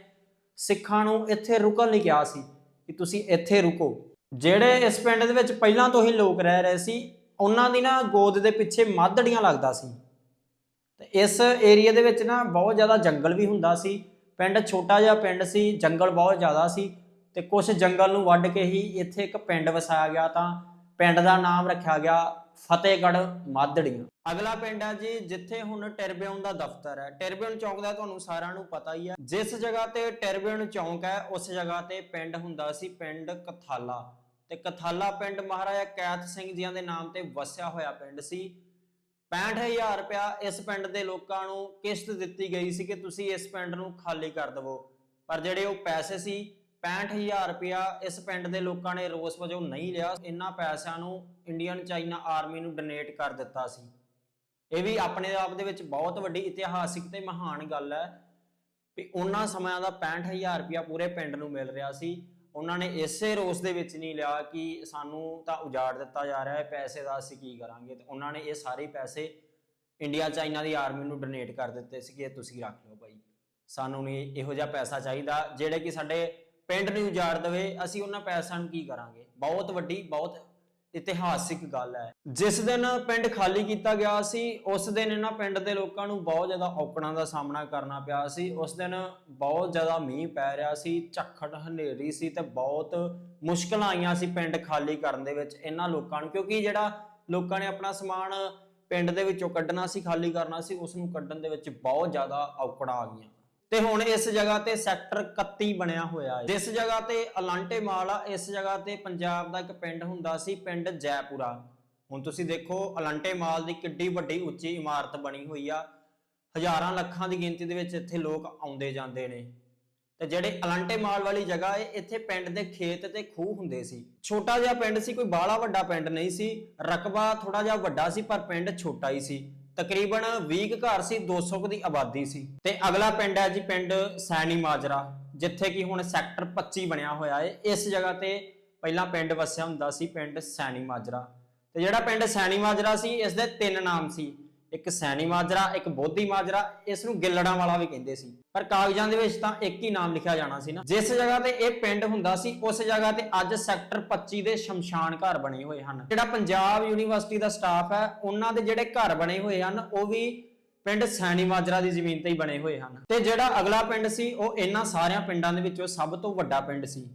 ਸਿੱਖਾਂ ਨੂੰ ਇੱਥੇ ਰੁਕਣ ਲਈ ਕਿਹਾ ਸੀ ਕਿ ਤੁਸੀਂ ਇੱਥੇ ਰੁਕੋ। ਜਿਹੜੇ ਇਸ ਪਿੰਡ ਦੇ ਵਿੱਚ ਪਹਿਲਾਂ ਤੋਂ ਹੀ ਲੋਕ ਰਹਿ ਰਹੇ ਸੀ, ਉਹਨਾਂ ਦੀ ਨਾ ਗੋਦ ਦੇ ਪਿੱਛੇ ਮਾਧੜੀਆਂ ਲੱਗਦਾ ਸੀ। ਤੇ ਇਸ ਏਰੀਆ ਦੇ ਵਿੱਚ ਨਾ ਬਹੁਤ ਜ਼ਿਆਦਾ ਜੰਗਲ ਵੀ ਹੁੰਦਾ ਸੀ। ਪਿੰਡ ਛੋਟਾ ਜਿਹਾ ਪਿੰਡ ਸੀ, ਜੰਗਲ ਬਹੁਤ ਜ਼ਿਆਦਾ ਸੀ ਤੇ ਕੁਝ ਜੰਗਲ ਨੂੰ ਵੱਢ ਕੇ ਹੀ ਇੱਥੇ ਇੱਕ ਪਿੰਡ ਵਸਾਇਆ ਗਿਆ ਤਾਂ ਪਿੰਡ ਦਾ ਨਾਮ ਰੱਖਿਆ ਗਿਆ ਫਤਿਹਗੜ੍ਹ ਮਾਦੜੀਆਂ। ਅਗਲਾ ਪਿੰਡ ਹੈ ਜੀ, ਜਿੱਥੇ ਹੁਣ ਟਰਬਿਊਨ ਦਾ ਦਫ਼ਤਰ ਹੈ। ਟਰਬਿਊਨ ਚੌਂਕ ਦਾ ਤੁਹਾਨੂੰ ਸਾਰਿਆਂ ਨੂੰ ਪਤਾ ਹੀ ਹੈ ਜਿਸ ਜਗ੍ਹਾ ਤੇ ਟਰਬਿਊਨ ਚੌਂਕ ਹੈ, ਉਸ ਜਗ੍ਹਾ ਤੇ ਪਿੰਡ ਹੁੰਦਾ ਸੀ ਪਿੰਡ ਕਥਾਲਾ। ਤੇ ਕਥਾਲਾ ਪਿੰਡ ਮਹਾਰਾਜਾ ਕੈਤ ਸਿੰਘ ਜੀਆਂ ਦੇ ਨਾਮ ਤੇ ਵਸਿਆ ਹੋਇਆ ਪਿੰਡ ਸੀ। 65000 ਰੁਪਇਆ ਇਸ ਪਿੰਡ ਦੇ ਲੋਕਾਂ ਨੂੰ ਕਿਸ਼ਤ ਦਿੱਤੀ ਗਈ ਸੀ ਕਿ ਤੁਸੀਂ ਇਸ ਪਿੰਡ ਨੂੰ ਖਾਲੀ ਕਰ ਦਿਵੋ। ਪਰ ਜਿਹੜੇ ਉਹ ਪੈਸੇ ਸੀ 65000 ਰੁਪਇਆ ਇਸ ਪਿੰਡ ਦੇ ਲੋਕਾਂ ਨੇ ਰੋਸ ਵਜੋਂ ਨਹੀਂ ਲਿਆ। ਇਹਨਾਂ ਪੈਸਿਆਂ ਨੂੰ ਇੰਡੀਅਨ ਚਾਈਨਾ ਆਰਮੀ ਨੂੰ ਡੋਨੇਟ ਕਰ ਦਿੱਤਾ ਸੀ। ਇਹ ਵੀ ਆਪਣੇ ਆਪ ਦੇ ਵਿੱਚ ਬਹੁਤ ਵੱਡੀ ਇਤਿਹਾਸਿਕ ਤੇ ਮਹਾਨ ਗੱਲ ਹੈ ਵੀ ਉਹਨਾਂ ਸਮਿਆਂ ਦਾ 65000 ਰੁਪਇਆ ਪੂਰੇ ਪਿੰਡ ਨੂੰ ਮਿਲ ਰਿਹਾ ਸੀ। ਉਹਨਾਂ ਨੇ ਇਸੇ ਰੋਸ ਦੇ ਵਿੱਚ ਨਹੀਂ ਲਿਆ ਕਿ ਸਾਨੂੰ ਤਾਂ ਉਜਾੜ ਦਿੱਤਾ ਜਾ ਰਿਹਾ ਹੈ, ਪੈਸੇ ਦਾ ਅਸੀਂ ਕੀ ਕਰਾਂਗੇ। ਤੇ ਉਹਨਾਂ ਨੇ ਇਹ ਸਾਰੇ ਪੈਸੇ ਇੰਡੀਆ ਚਾਈਨਾ ਦੀ ਆਰਮੀ ਨੂੰ ਡੋਨੇਟ ਕਰ ਦਿੱਤੇ ਸੀ ਕਿ ਇਹ ਤੁਸੀਂ ਰੱਖ ਲਓ ਭਾਈ ਸਾਨੂੰ ਨਹੀਂ ਇਹੋ ਜਿਹਾ ਪੈਸਾ ਚਾਹੀਦਾ, ਜਿਹੜੇ ਕਿ ਸਾਡੇ ਪਿੰਡ ਨੂੰ ਉਜਾੜ ਦੇਵੇ, ਅਸੀਂ ਉਹਨਾਂ ਪੈਸਿਆਂ ਨੂੰ ਕੀ ਕਰਾਂਗੇ? ਬਹੁਤ ਵੱਡੀ, ਬਹੁਤ ਇਤਿਹਾਸਿਕ ਗੱਲ ਹੈ। ਜਿਸ ਦਿਨ ਪਿੰਡ ਖਾਲੀ ਕੀਤਾ ਗਿਆ ਸੀ, ਉਸ ਦਿਨ ਇਹਨਾਂ ਪਿੰਡ ਦੇ ਲੋਕਾਂ ਨੂੰ ਬਹੁਤ ਜ਼ਿਆਦਾ ਔਕੜਾਂ ਦਾ ਸਾਹਮਣਾ ਕਰਨਾ ਪਿਆ ਸੀ। ਉਸ ਦਿਨ ਬਹੁਤ ਜ਼ਿਆਦਾ ਮੀਂਹ ਪੈ ਰਿਹਾ ਸੀ, ਝੱਖੜ ਹਨੇਰੀ ਸੀ ਤੇ ਬਹੁਤ ਮੁਸ਼ਕਲਾਂ ਆਈਆਂ ਸੀ ਪਿੰਡ ਖਾਲੀ ਕਰਨ ਦੇ ਵਿੱਚ ਇਹਨਾਂ ਲੋਕਾਂ ਨੂੰ। ਕਿਉਂਕਿ ਜਿਹੜਾ ਲੋਕਾਂ ਨੇ ਆਪਣਾ ਸਮਾਨ ਪਿੰਡ ਦੇ ਵਿੱਚੋਂ ਕੱਢਣਾ ਸੀ, ਖਾਲੀ ਕਰਨਾ ਸੀ, ਉਸ ਨੂੰ ਕੱਢਣ ਦੇ ਵਿੱਚ ਬਹੁਤ ਜ਼ਿਆਦਾ ਔਕੜਾਂ ਆ ਗਈਆਂ। ਤੇ ਹੁਣ ਇਸ ਜਗ੍ਹਾ ਤੇ ਸੈਕਟਰ 31 ਬਣਿਆ ਹੋਇਆ ਹੈ। ਜਿਸ ਜਗ੍ਹਾ ਤੇ ਅਲਾਂਟੇ ਮਾਲ ਆ, ਇਸ ਜਗ੍ਹਾ ਤੇ ਪੰਜਾਬ ਦਾ ਇੱਕ ਪਿੰਡ ਹੁੰਦਾ ਸੀ, ਪਿੰਡ ਜੈਪੁਰਾ। ਹੁਣ ਤੁਸੀਂ ਦੇਖੋ, ਅਲਾਂਟੇ ਮਾਲ ਦੀ ਕਿੱਡੀ ਵੱਡੀ ਉੱਚੀ ਇਮਾਰਤ ਬਣੀ ਹੋਈ ਆ। ਹਜ਼ਾਰਾਂ ਲੱਖਾਂ ਦੀ ਗਿਣਤੀ ਦੇ ਵਿੱਚ ਇੱਥੇ ਲੋਕ ਆਉਂਦੇ ਜਾਂਦੇ ਨੇ। ਤੇ ਜਿਹੜੇ ਅਲੰਟੇ ਮਾਲ ਵਾਲੀ ਜਗ੍ਹਾ ਏ, ਇੱਥੇ ਪਿੰਡ ਦੇ ਖੇਤ ਤੇ ਖੂਹ ਹੁੰਦੇ ਸੀ। ਛੋਟਾ ਜਿਹਾ ਪਿੰਡ ਸੀ, ਕੋਈ ਬਾਹਲਾ ਵੱਡਾ ਪਿੰਡ ਨਹੀਂ ਸੀ। ਰਕਬਾ ਥੋੜਾ ਜਿਹਾ ਵੱਡਾ ਸੀ, ਪਰ ਪਿੰਡ ਛੋਟਾ ਹੀ ਸੀ। ਤਕਰੀਬਨ 20 ਕੁ ਘਰ ਸੀ 200 ਕੁ ਦੀ ਆਬਾਦੀ ਸੀ। ਤੇ ਅਗਲਾ ਪਿੰਡ ਹੈ ਜੀ, ਪਿੰਡ ਸੈਣੀ ਮਾਜਰਾ, ਜਿੱਥੇ ਕਿ ਹੁਣ ਸੈਕਟਰ 25 ਬਣਿਆ ਹੋਇਆ ਹੈ। ਇਸ ਜਗ੍ਹਾ ਤੇ ਪਹਿਲਾਂ ਪਿੰਡ ਵਸਿਆ ਹੁੰਦਾ ਸੀ, ਪਿੰਡ ਸੈਣੀ ਮਾਜਰਾ। ਤੇ ਜਿਹੜਾ ਪਿੰਡ ਸੈਣੀ ਮਾਜਰਾ ਸੀ, ਇਸ ਦੇ ਤਿੰਨ ਨਾਮ ਸੀ। ਇੱਕ ਸੈਣੀ ਮਾਜਰਾ, ਇੱਕ ਬੋਧੀ ਮਾਜਰਾ ਇਸ ਨੂੰ ਗਿੱਲੜਾਂ ਵਾਲਾ ਵੀ ਕਹਿੰਦੇ ਸੀ। ਪਰ ਕਾਗਜ਼ਾਂ ਦੇ ਵਿੱਚ ਤਾਂ ਇੱਕ ਹੀ ਨਾਮ ਲਿਖਿਆ ਜਾਣਾ ਸੀ ਨਾ। ਜਿਸ ਜਗ੍ਹਾ ਤੇ ਇਹ ਪਿੰਡ ਹੁੰਦਾ ਸੀ, ਉਸ ਜਗ੍ਹਾ ਤੇ ਅੱਜ ਸੈਕਟਰ 25 ਦੇ ਸ਼ਮਸ਼ਾਨ ਘਰ ਬਣੇ ਹੋਏ ਹਨ। ਜਿਹੜਾ ਪੰਜਾਬ ਯੂਨੀਵਰਸਿਟੀ ਦਾ ਸਟਾਫ ਹੈ, ਉਹਨਾਂ ਦੇ ਜਿਹੜੇ ਘਰ ਬਣੇ ਹੋਏ ਹਨ, ਉਹ ਵੀ ਪਿੰਡ ਸੈਣੀ ਮਾਜਰਾ ਦੀ ਜ਼ਮੀਨ ਤੇ ਹੀ ਬਣੇ ਹੋਏ ਹਨ। ਤੇ ਜਿਹੜਾ ਅਗਲਾ ਪਿੰਡ ਸੀ, ਉਹ ਇਹਨਾਂ ਸਾਰਿਆਂ ਪਿੰਡਾਂ ਦੇ ਵਿੱਚੋਂ ਸਭ ਤੋਂ ਵੱਡਾ ਪਿੰਡ ਸੀ।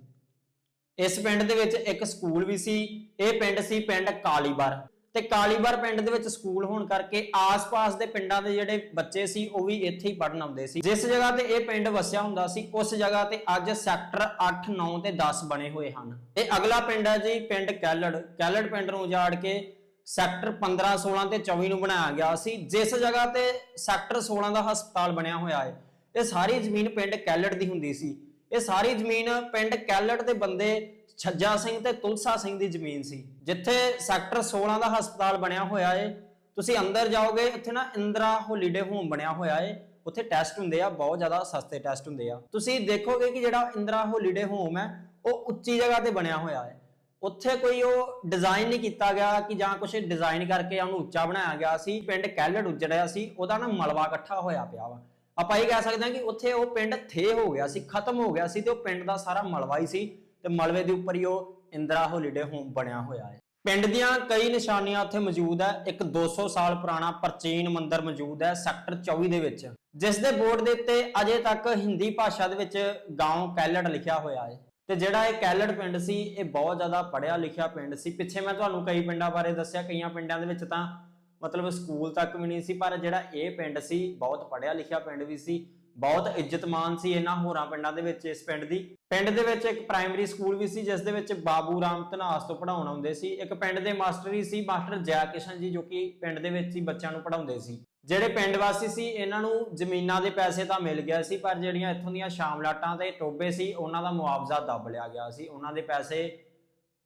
ਇਸ ਪਿੰਡ ਦੇ ਵਿੱਚ ਇੱਕ ਸਕੂਲ ਵੀ ਸੀ, ਇਹ ਪਿੰਡ ਸੀ ਪਿੰਡ ਕਾਲੀਬਰ। ਤੇ ਕਾਲੀਬਰ ਪਿੰਡ ਦੇ ਵਿੱਚ ਸਕੂਲ ਹੋਣ ਕਰਕੇ ਆਸ-ਪਾਸ ਦੇ ਪਿੰਡਾਂ ਦੇ ਜਿਹੜੇ ਬੱਚੇ ਸੀ, ਉਹ ਵੀ ਇੱਥੇ ਹੀ ਪੜਨ ਆਉਂਦੇ ਸੀ। ਜਿਸ ਜਗ੍ਹਾ ਤੇ ਇਹ ਪਿੰਡ ਵਸਿਆ ਹੁੰਦਾ ਸੀ, ਉਸ ਜਗ੍ਹਾ ਤੇ ਅੱਜ ਸੈਕਟਰ 8 9 ਤੇ 10 ਬਣੇ ਹੋਏ ਹਨ। ਤੇ ਅਗਲਾ ਪਿੰਡ ਹੈ ਜੀ ਪਿੰਡ ਕੈਲੜ। ਕੈਲੜ ਪਿੰਡ ਨੂੰ ਉਜਾੜ ਕੇ ਸੈਕਟਰ 15 16 ਤੇ 24 ਨੂੰ ਬਣਾਇਆ ਗਿਆ ਸੀ। ਜਿਸ ਜਗ੍ਹਾ ਤੇ ਸੈਕਟਰ 16 ਦਾ ਹਸਪਤਾਲ ਬਣਿਆ ਹੋਇਆ ਹੈ, ਇਹ ਸਾਰੀ ਜ਼ਮੀਨ ਪਿੰਡ ਕੈਲੜ ਦੀ ਹੁੰਦੀ ਸੀ। ਇਹ ਸਾਰੀ ਜ਼ਮੀਨ ਪਿੰਡ ਕੈਲੜ ਦੇ ਬੰਦੇ ਛੱਜਾ ਸਿੰਘ ਤੇ ਤੁਲਸਾ ਸਿੰਘ ਦੀ ਜ਼ਮੀਨ ਸੀ। ਜਿੱਥੇ ਸੈਕਟਰ 16 ਦਾ ਹਸਪਤਾਲ ਬਣਿਆ ਹੋਇਆ ਏ, ਤੁਸੀਂ ਅੰਦਰ ਜਾਓਗੇ ਉੱਥੇ ਨਾ ਇੰਦਰਾ ਹੋਲੀਡੇ ਹੋਮ ਬਣਿਆ ਹੋਇਆ ਏ। ਉੱਥੇ ਟੈਸਟ ਹੁੰਦੇ ਆ, ਬਹੁਤ ਜ਼ਿਆਦਾ ਸਸਤੇ ਟੈਸਟ ਹੁੰਦੇ ਆ। ਤੁਸੀਂ ਦੇਖੋਗੇ ਕਿ ਜਿਹੜਾ ਇੰਦਰਾ ਹੋਲੀਡੇ ਹੋਮ ਹੈ, ਉਹ ਉੱਚੀ ਜਗ੍ਹਾ ਤੇ ਬਣਿਆ ਹੋਇਆ ਹੈ ਉੱਥੇ ਕੋਈ ਉਹ ਡਿਜ਼ਾਈਨ ਨਹੀਂ ਕੀਤਾ ਗਿਆ ਕਿ ਜਾਂ ਕੁਝ ਡਿਜ਼ਾਈਨ ਕਰਕੇ ਉਹਨੂੰ ਉੱਚਾ ਬਣਾਇਆ ਗਿਆ ਸੀ। ਪਿੰਡ ਕੈਲੜ ਉੱਜੜਿਆ ਸੀ, ਉਹਦਾ ਨਾ ਮਲਵਾ ਇਕੱਠਾ ਹੋਇਆ ਪਿਆ ਵਾ। ਆਪਾਂ ਇਹ ਕਹਿ ਸਕਦੇ ਹਾਂ ਕਿ ਉੱਥੇ ਉਹ ਪਿੰਡ ਥੇ ਹੋ ਗਿਆ ਸੀ, ਖਤਮ ਹੋ ਗਿਆ ਸੀ ਤੇ ਉਹ ਪਿੰਡ ਦਾ ਸਾਰਾ ਮਲਵਾ ਹੀ ਸੀ ਤੇ ਮਲਵੇ ਦੇ ਉੱਪਰ ਹੀ ਉਹ ਇੰਦਰਾ ਹੋਲੀਡੇ ਹੋਮ ਬਣਿਆ ਹੋਇਆ ਹੈ। ਪਿੰਡ ਦੀਆਂ ਕਈ ਨਿਸ਼ਾਨੀਆਂ ਉੱਥੇ ਮੌਜੂਦ ਹੈ। ਇੱਕ 200 ਸਾਲ ਪੁਰਾਣਾ ਪ੍ਰਾਚੀਨ ਮੰਦਿਰ ਮੌਜੂਦ ਹੈ ਸੈਕਟਰ 24 ਦੇ ਵਿੱਚ। ਜਿਸ ਦੇ ਬੋਰਡ ਦੇ ਉੱਤੇ ਅਜੇ ਤੱਕ ਹਿੰਦੀ ਭਾਸ਼ਾ ਦੇ ਵਿੱਚ ਗਾਉਂ ਕੈਲੜ ਲਿਖਿਆ ਹੋਇਆ ਹੈ। ਤੇ ਜਿਹੜਾ ਇਹ ਕੈਲੜ ਪਿੰਡ ਸੀ, ਇਹ ਬਹੁਤ ਜ਼ਿਆਦਾ ਪੜਿਆ ਲਿਖਿਆ ਪਿੰਡ ਸੀ। ਪਿੱਛੇ ਮੈਂ ਤੁਹਾਨੂੰ ਕਈ ਪਿੰਡਾਂ ਬਾਰੇ ਦੱਸਿਆ, ਕਈਆਂ ਪਿੰਡਾਂ ਦੇ ਵਿੱਚ ਤਾਂ ਮਤਲਬ ਸਕੂਲ ਤੱਕ ਵੀ ਨਹੀਂ ਸੀ, ਪਰ ਜਿਹੜਾ ਇਹ ਪਿੰਡ ਸੀ, ਬਹੁਤ ਪੜਿਆ ਲਿਖਿਆ ਪਿੰਡ ਵੀ ਸੀ। ਬਹੁਤ ਇੱਜ਼ਤਮਾਨ ਸੀ ਇਹਨਾਂ ਹੋਰਾਂ ਪਿੰਡਾਂ ਦੇ ਵਿੱਚ ਇਸ ਪਿੰਡ ਦੀ। ਪਿੰਡ ਦੇ ਵਿੱਚ ਇੱਕ ਪ੍ਰਾਇਮਰੀ ਸਕੂਲ ਵੀ ਸੀ, ਜਿਸ ਦੇ ਵਿੱਚ ਬਾਬੂ ਰਾਮ ਧਨਾਸ ਤੋਂ ਪੜਾਉਣ ਆਉਂਦੇ ਸੀ। ਇੱਕ ਪਿੰਡ ਦੇ ਮਾਸਟਰ ਹੀ ਸੀ, ਮਾਸਟਰ ਜੈ ਕਿਸ਼ਨ ਜੀ, ਜੋ ਕਿ ਪਿੰਡ ਦੇ ਵਿੱਚ ਹੀ ਬੱਚਿਆਂ ਨੂੰ ਪੜਾਉਂਦੇ ਸੀ। ਜਿਹੜੇ ਪਿੰਡ ਵਾਸੀ ਸੀ, ਇਹਨਾਂ ਨੂੰ ਜ਼ਮੀਨਾਂ ਦੇ ਪੈਸੇ ਤਾਂ ਮਿਲ ਗਿਆ ਸੀ, ਪਰ ਜਿਹੜੀਆਂ ਇੱਥੋਂ ਦੀਆਂ ਸ਼ਾਮਲਾਟਾਂ ਤੇ ਟੋਬੇ ਸੀ, ਉਹਨਾਂ ਦਾ ਮੁਆਵਜ਼ਾ ਦੱਬ ਲਿਆ ਗਿਆ ਸੀ। ਉਹਨਾਂ ਦੇ ਪੈਸੇ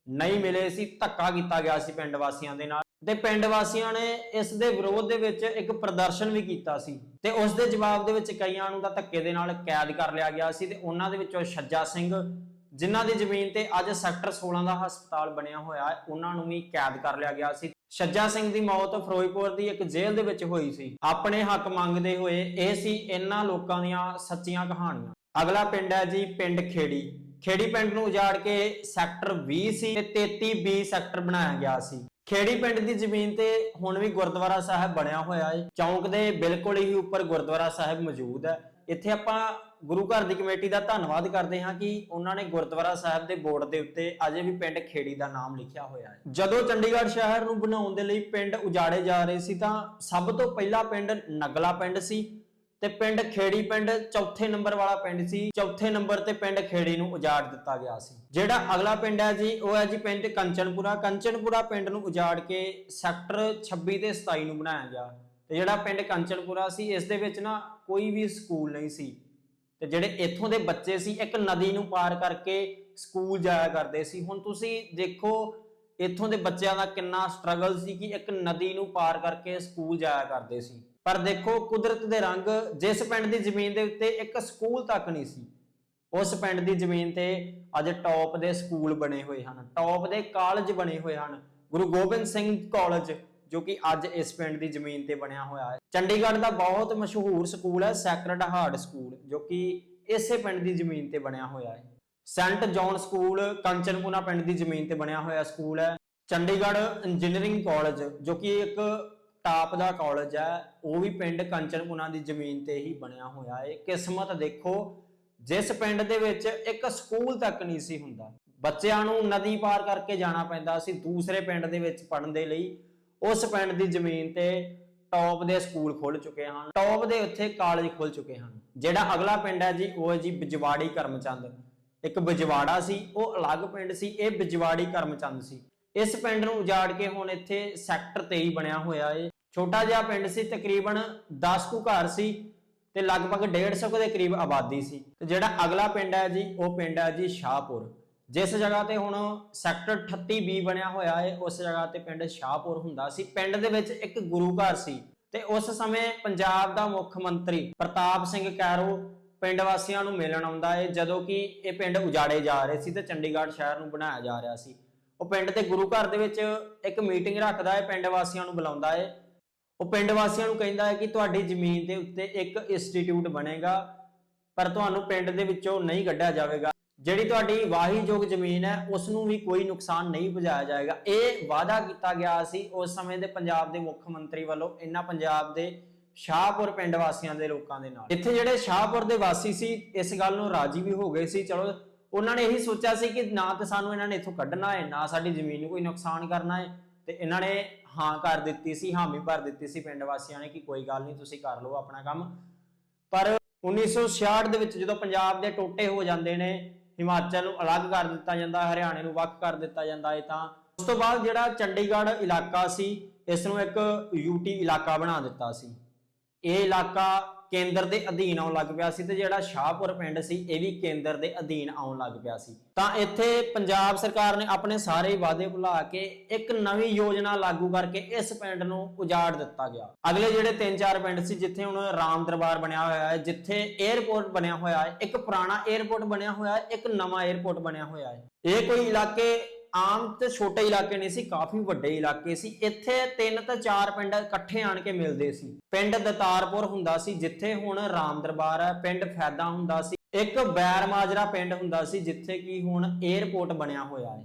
ਨਹੀਂ ਮਿਲੇ ਸੀ, ਧੱਕਾ ਕੀਤਾ ਗਿਆ ਸੀ ਪਿੰਡ ਵਾਸੀਆਂ ਦੇ ਨਾਲ। ਤੇ ਪਿੰਡ ਵਾਸੀਆਂ ਨੇ ਇਸ ਦੇ ਵਿਰੋਧ ਦੇ ਵਿੱਚ ਇੱਕ ਪ੍ਰਦਰਸ਼ਨ ਵੀ ਕੀਤਾ ਸੀ ਤੇ ਉਸ ਦੇ ਜਵਾਬ ਦੇ ਵਿੱਚ ਕਈਆਂ ਨੂੰ ਤਾਂ ਧੱਕੇ ਦੇ ਨਾਲ ਕੈਦ ਕਰ ਲਿਆ ਗਿਆ ਸੀ ਤੇ ਉਹਨਾਂ ਦੇ ਵਿੱਚੋਂ ਛੱਜਾ ਸਿੰਘ, ਜਿਨ੍ਹਾਂ ਦੀ ਜ਼ਮੀਨ ਤੇ ਅੱਜ ਸੈਕਟਰ 16 ਦਾ ਹਸਪਤਾਲ ਬਣਿਆ ਹੋਇਆ ਹੈ, ਉਹਨਾਂ ਨੂੰ ਵੀ ਕੈਦ ਕਰ ਲਿਆ ਗਿਆ ਸੀ। ਛੱਜਾ ਸਿੰਘ ਦੀ ਮੌਤ ਫਿਰੋਜ਼ਪੁਰ ਦੀ ਇੱਕ ਜੇਲ੍ਹ ਦੇ ਵਿੱਚ ਹੋਈ ਸੀ। ਆਪਣੇ ਹੱਕ ਮੰਗਦੇ ਹੋਏ ਇਹ ਸੀ ਇਹਨਾਂ ਲੋਕਾਂ ਦੀਆਂ ਸੱਚੀਆਂ ਕਹਾਣੀਆਂ। ਅਗਲਾ ਪਿੰਡ ਹੈ ਜੀ ਪਿੰਡ ਖੇੜੀ। ਖੇੜੀ ਪਿੰਡ ਨੂੰ ਉਜਾੜ ਕੇ ਸੈਕਟਰ 20 ਸੀ ਤੇ 33 ਬੀ ਸੈਕਟਰ ਬਣਾਇਆ ਗਿਆ ਸੀ। ਖੇੜੀ ਪਿੰਡ ਦੀ ਜ਼ਮੀਨ ਤੇ ਹੁਣ ਵੀ ਗੁਰਦੁਆਰਾ ਸਾਹਿਬ ਬਣਿਆ ਹੋਇਆ ਹੈ। ਚੌਂਕ ਦੇ ਬਿਲਕੁਲ ਹੀ ਉੱਪਰ ਗੁਰਦੁਆਰਾ ਸਾਹਿਬ ਮੌਜੂਦ ਹੈ। ਇੱਥੇ ਆਪਾਂ ਗੁਰੂ ਘਰ ਦੀ ਕਮੇਟੀ ਦਾ ਧੰਨਵਾਦ ਕਰਦੇ ਹਾਂ ਕਿ ਉਹਨਾਂ ਨੇ ਗੁਰਦੁਆਰਾ ਸਾਹਿਬ ਦੇ ਬੋਰਡ ਦੇ ਉੱਤੇ ਅਜੇ ਵੀ ਪਿੰਡ ਖੇੜੀ ਦਾ ਨਾਮ ਲਿਖਿਆ ਹੋਇਆ ਹੈ। ਜਦੋਂ ਚੰਡੀਗੜ੍ਹ ਸ਼ਹਿਰ ਨੂੰ ਬਣਾਉਣ ਦੇ ਲਈ ਪਿੰਡ ਉਜਾੜੇ ਜਾ ਰਹੇ ਸੀ ਤਾਂ ਸਭ ਤੋਂ ਪਹਿਲਾ ਪਿੰਡ ਨਗਲਾ ਪਿੰਡ ਸੀ। ਤੇ ਪਿੰਡ ਖੇੜੀ ਪਿੰਡ ਚੌਥੇ ਨੰਬਰ ਵਾਲਾ ਪਿੰਡ ਸੀ। ਚੌਥੇ ਨੰਬਰ ਤੇ ਪਿੰਡ ਖੇੜੀ ਨੂੰ ਉਜਾੜ ਦਿੱਤਾ ਗਿਆ ਸੀ। ਜਿਹੜਾ ਅਗਲਾ ਪਿੰਡ ਹੈ ਜੀ, ਉਹ ਹੈ ਜੀ ਪਿੰਡ ਕੰਚਨਪੁਰਾ। ਕੰਚਨਪੁਰਾ ਪਿੰਡ ਨੂੰ ਉਜਾੜ ਕੇ ਸੈਕਟਰ 26 ਤੇ 27 ਨੂੰ ਬਣਾਇਆ ਗਿਆ। ਤੇ ਜਿਹੜਾ ਪਿੰਡ ਕੰਚਨਪੁਰਾ ਸੀ, ਇਸ ਦੇ ਵਿੱਚ ਨਾ ਕੋਈ ਵੀ ਸਕੂਲ ਨਹੀਂ ਸੀ। ਤੇ ਜਿਹੜੇ ਇੱਥੋਂ ਦੇ ਬੱਚੇ ਸੀ, ਇੱਕ ਨਦੀ ਨੂੰ ਪਾਰ ਕਰਕੇ ਸਕੂਲ ਜਾਇਆ ਕਰਦੇ ਸੀ। ਹੁਣ ਤੁਸੀਂ ਦੇਖੋ, ਇੱਥੋਂ ਦੇ ਬੱਚਿਆਂ ਦਾ ਕਿੰਨਾ ਸਟਰਗਲ ਸੀ ਕਿ ਇੱਕ ਨਦੀ ਨੂੰ ਪਾਰ ਕਰਕੇ ਸਕੂਲ ਜਾਇਆ ਕਰਦੇ ਸੀ। ਪਰ ਦੇਖੋ, ਕੁਦਰਤ ਦੇ ਰੰਗ ਜਿਸ ਪਿੰਡ ਦੀ ਜ਼ਮੀਨ ਦੇ ਉੱਤੇ ਇੱਕ ਸਕੂਲ ਤੱਕ ਨਹੀਂ ਸੀ, ਉਸ ਪਿੰਡ ਦੀ ਜ਼ਮੀਨ ਤੇ ਅੱਜ ਟੌਪ ਦੇ ਸਕੂਲ ਬਣੇ ਹੋਏ ਹਨ, ਟੌਪ ਦੇ ਕਾਲਜ ਬਣੇ ਹੋਏ ਹਨ, ਗੁਰੂ ਗੋਬਿੰਦ ਸਿੰਘ ਕਾਲਜ, ਜੋ ਕਿ ਅੱਜ ਇਸ ਪਿੰਡ ਦੀ ਜ਼ਮੀਨ ਤੇ ਬਣਿਆ ਹੋਇਆ ਹੈ। ਚੰਡੀਗੜ੍ਹ ਦਾ ਬਹੁਤ ਮਸ਼ਹੂਰ ਸਕੂਲ ਹੈ, ਸੈਕਰਡ ਹਾਰਟ ਸਕੂਲ, ਜੋ ਕਿ ਇਸੇ ਪਿੰਡ ਦੀ ਜ਼ਮੀਨ ਤੇ ਬਣਿਆ ਹੋਇਆ ਹੈ। ਸੈਂਟ ਜੌਨ ਸਕੂਲ ਕੰਚਨਪੁਰਾ ਪਿੰਡ ਦੀ ਜ਼ਮੀਨ ਤੇ ਬਣਿਆ ਹੋਇਆ ਸਕੂਲ ਹੈ। ਚੰਡੀਗੜ੍ਹ ਇੰਜੀਨੀਅਰਿੰਗ ਕਾਲਜ, ਜੋ ਕਿ ਇੱਕ ਟਾਪ ਦਾ ਕਾਲਜ ਹੈ, ਉਹ ਵੀ ਪਿੰਡ ਕੰਚਨਪੁਰਾ ਦੀ ਜ਼ਮੀਨ ਤੇ ਹੀ ਬਣਿਆ ਹੋਇਆ ਹੈ। ਕਿਸਮਤ ਦੇਖੋ, ਜਿਸ ਪਿੰਡ ਦੇ ਵਿੱਚ ਇੱਕ ਸਕੂਲ ਤੱਕ ਨਹੀਂ ਸੀ ਹੁੰਦਾ। ਬੱਚਿਆਂ ਨੂੰ ਨਦੀ ਪਾਰ ਕਰਕੇ ਜਾਣਾ ਪੈਂਦਾ ਸੀ ਦੂਸਰੇ ਪਿੰਡ ਦੇ ਵਿੱਚ ਪੜਨ ਦੇ ਲਈ। ਉਸ ਪਿੰਡ ਦੀ ਜ਼ਮੀਨ ਤੇ ਟੌਪ ਦੇ ਸਕੂਲ ਖੁੱਲ ਚੁੱਕੇ ਹਨ। ਟੌਪ ਦੇ ਉੱਥੇ ਕਾਲਜ ਖੁੱਲ ਚੁੱਕੇ ਹਨ। ਜਿਹੜਾ ਅਗਲਾ ਪਿੰਡ ਹੈ ਜੀ, ਉਹ ਹੈ ਜੀ ਬਿਜਵਾੜੀ ਕਰਮਚੰਦ। ਇੱਕ ਬਿਜਵਾੜਾ ਸੀ, ਉਹ ਅਲੱਗ ਪਿੰਡ ਸੀ, ਇਹ ਬਿਜਵਾੜੀ ਕਰਮਚੰਦ ਸੀ। ਇਸ ਪਿੰਡ ਨੂੰ ਉਜਾੜ ਕੇ ਹੁਣ ਇੱਥੇ ਸੈਕਟਰ 23 ਬਣਿਆ ਹੋਇਆ ਏ ਛੋਟਾ ਜਿਹਾ ਪਿੰਡ ਸੀ, ਤਕਰੀਬਨ 10 ਕੁ ਘਰ ਸੀ ਤੇ ਲਗਭਗ 150 ਦੇ ਕਰੀਬ ਆਬਾਦੀ ਸੀ। ਤੇ ਜਿਹੜਾ ਅਗਲਾ ਪਿੰਡ ਹੈ ਜੀ, ਉਹ ਪਿੰਡ ਹੈ ਜੀ ਸ਼ਾਹਪੁਰ। ਜਿਸ ਜਗ੍ਹਾ ਤੇ ਹੁਣ ਸੈਕਟਰ 38 ਬੀ ਬਣਿਆ ਹੋਇਆ ਹੈ ਉਸ ਜਗ੍ਹਾ ਤੇ ਪਿੰਡ ਸ਼ਾਹਪੁਰ ਹੁੰਦਾ ਸੀ। ਪਿੰਡ ਦੇ ਵਿੱਚ ਇੱਕ ਗੁਰੂ ਘਰ ਸੀ ਤੇ ਉਸ ਸਮੇਂ ਪੰਜਾਬ ਦਾ ਮੁੱਖ ਮੰਤਰੀ ਪ੍ਰਤਾਪ ਸਿੰਘ ਕੈਰੋ ਪਿੰਡ ਵਾਸੀਆਂ ਨੂੰ ਮਿਲਣ ਆਉਂਦਾ ਹੈ ਜਦੋਂ ਕਿ ਇਹ ਪਿੰਡ ਉਜਾੜੇ ਜਾ ਰਹੇ ਸੀ ਤੇ ਚੰਡੀਗੜ੍ਹ ਸ਼ਹਿਰ ਨੂੰ ਬਣਾਇਆ ਜਾ ਰਿਹਾ ਸੀ। ਉਹ ਪਿੰਡ ਦੇ ਗੁਰੂ ਘਰ ਦੇ ਵਿੱਚ ਇੱਕ ਮੀਟਿੰਗ ਰੱਖਦਾ ਹੈ ਪਿੰਡ ਵਾਸੀਆਂ ਨੂੰ ਬੁਲਾਉਂਦਾ ਹੈ ਉਹ ਪਿੰਡ ਵਾਸੀਆਂ ਨੂੰ ਕਹਿੰਦਾ ਹੈ ਕਿ ਤੁਹਾਡੀ ਜ਼ਮੀਨ ਦੇ ਉੱਤੇ ਇੱਕ ਇੰਸਟੀਚਿਊਟ ਬਣੇਗਾ, ਪਰ ਤੁਹਾਨੂੰ ਪਿੰਡ ਦੇ ਵਿੱਚੋਂ ਨਹੀਂ ਕੱਢਿਆ ਜਾਵੇਗਾ। ਜਿਹੜੀ ਤੁਹਾਡੀ ਵਾਹੀਯੋਗ ਜ਼ਮੀਨ ਹੈ ਉਸ ਨੂੰ ਵੀ ਕੋਈ ਨੁਕਸਾਨ ਨਹੀਂ ਪਹੁੰਚਾਇਆ ਜਾਏਗਾ ਇਹ ਵਾਅਦਾ ਕੀਤਾ ਗਿਆ ਸੀ ਉਸ ਸਮੇਂ ਦੇ ਪੰਜਾਬ ਦੇ ਮੁੱਖ ਮੰਤਰੀ ਵੱਲੋਂ ਇਹਨਾਂ ਪੰਜਾਬ ਦੇ ਸ਼ਾਹਪੁਰ ਪਿੰਡ ਵਾਸੀਆਂ ਦੇ ਲੋਕਾਂ ਦੇ ਨਾਲ। ਇੱਥੇ ਜਿਹੜੇ ਸ਼ਾਹਪੁਰ ਦੇ ਵਾਸੀ ਸੀ, ਇਸ ਗੱਲ ਨੂੰ ਰਾਜੀ ਵੀ ਹੋ ਗਏ ਸੀ। ਚਲੋ, ਉਹਨਾਂ ਨੇ ਇਹੀ ਸੋਚਿਆ ਸੀ ਕਿ ਨਾ ਤਾਂ ਸਾਨੂੰ ਇਹਨਾਂ ਨੇ ਇੱਥੋਂ ਕੱਢਣਾ ਹੈ, ਨਾ ਸਾਡੀ ਜ਼ਮੀਨ ਨੂੰ ਕੋਈ ਨੁਕਸਾਨ ਕਰਨਾ ਹੈ, ਤੇ ਇਹਨਾਂ ਨੇ ਹਾਂ, ਕਰ ਦਿੱਤੀ ਸੀ ਹਾਮੀ ਭਰ ਦਿੱਤੀ ਸੀ ਪਿੰਡ ਵਾਸੀਆਂ ਨੇ ਕਿ ਕੋਈ ਗੱਲ ਨਹੀਂ, ਤੁਸੀਂ ਕਰ ਲਓ ਆਪਣਾ ਕੰਮ। ਪਰ 1966 ਦੇ ਵਿੱਚ ਜਦੋਂ ਪੰਜਾਬ ਦੇ ਟੋਟੇ ਹੋ ਜਾਂਦੇ ਨੇ, ਹਿਮਾਚਲ ਨੂੰ ਅਲੱਗ ਕਰ ਦਿੱਤਾ ਜਾਂਦਾ, ਹਰਿਆਣੇ ਨੂੰ ਵੱਖ ਕਰ ਦਿੱਤਾ ਜਾਂਦਾ ਹੈ ਤਾਂ, ਉਸ ਤੋਂ ਬਾਅਦ ਜਿਹੜਾ ਚੰਡੀਗੜ੍ਹ ਇਲਾਕਾ ਸੀ, ਇਸ ਨੂੰ ਇੱਕ ਯੂਟੀ ਇਲਾਕਾ ਬਣਾ ਦਿੱਤਾ ਸੀ। ਇਹ ਇਲਾਕਾ ਕੇਂਦਰ ਦੇ ਅਧੀਨ ਆਉਣ ਲੱਗ ਪਿਆ ਸੀ ਤੇ ਜਿਹੜਾ ਸ਼ਾਹਪੁਰ ਪਿੰਡ ਸੀ, ਇਹ ਵੀ ਕੇਂਦਰ ਦੇ ਅਧੀਨ ਆਉਣ ਲੱਗ ਪਿਆ ਸੀ। ਤਾਂ ਇੱਥੇ ਪੰਜਾਬ ਸਰਕਾਰ ਨੇ ਆਪਣੇ ਸਾਰੇ ਵਾਅਦੇ ਭੁਲਾ ਕੇ ਇੱਕ ਨਵੀਂ ਯੋਜਨਾ ਲਾਗੂ ਕਰਕੇ ਇਸ ਪਿੰਡ ਨੂੰ ਉਜਾੜ ਦਿੱਤਾ ਗਿਆ। ਅਗਲੇ ਜਿਹੜੇ 3-4 ਪਿੰਡ ਸੀ, ਜਿੱਥੇ ਹੁਣ ਰਾਮ ਦਰਬਾਰ ਬਣਿਆ ਹੋਇਆ ਹੈ, ਜਿੱਥੇ 에어ਪੋਰਟ ਬਣਿਆ ਹੋਇਆ ਹੈ, ਇੱਕ ਪੁਰਾਣਾ 에어ਪੋਰਟ ਬਣਿਆ ਹੋਇਆ ਹੈ, ਇੱਕ ਨਵਾਂ 에어ਪੋਰਟ ਬਣਿਆ ਹੋਇਆ ਹੈ। ਇਹ ਕੋਈ ਇਲਾਕੇ ਆਮ ਤੇ ਛੋਟੇ ਇਲਾਕੇ ਨਹੀਂ ਸੀ, ਕਾਫੀ ਵੱਡੇ ਇਲਾਕੇ ਸੀ। ਇੱਥੇ ਤਿੰਨ ਤੇ ਚਾਰ ਪਿੰਡ ਇਕੱਠੇ ਆਣ ਕੇ ਮਿਲਦੇ ਸੀ। ਪਿੰਡ ਦਤਾਰਪੁਰ ਹੁੰਦਾ ਸੀ, ਜਿੱਥੇ ਹੁਣ ਰਾਮ ਦਰਬਾਰ ਹੈ। ਪਿੰਡ ਫੈਦਾ ਹੁੰਦਾ ਸੀ। ਇੱਕ ਬੈਰ ਮਾਜਰਾ ਪਿੰਡ ਹੁੰਦਾ ਸੀ, ਜਿੱਥੇ ਕੀ ਹੁਣ 에ਅਰਪੋਰਟ ਬਣਿਆ ਹੋਇਆ ਹੈ।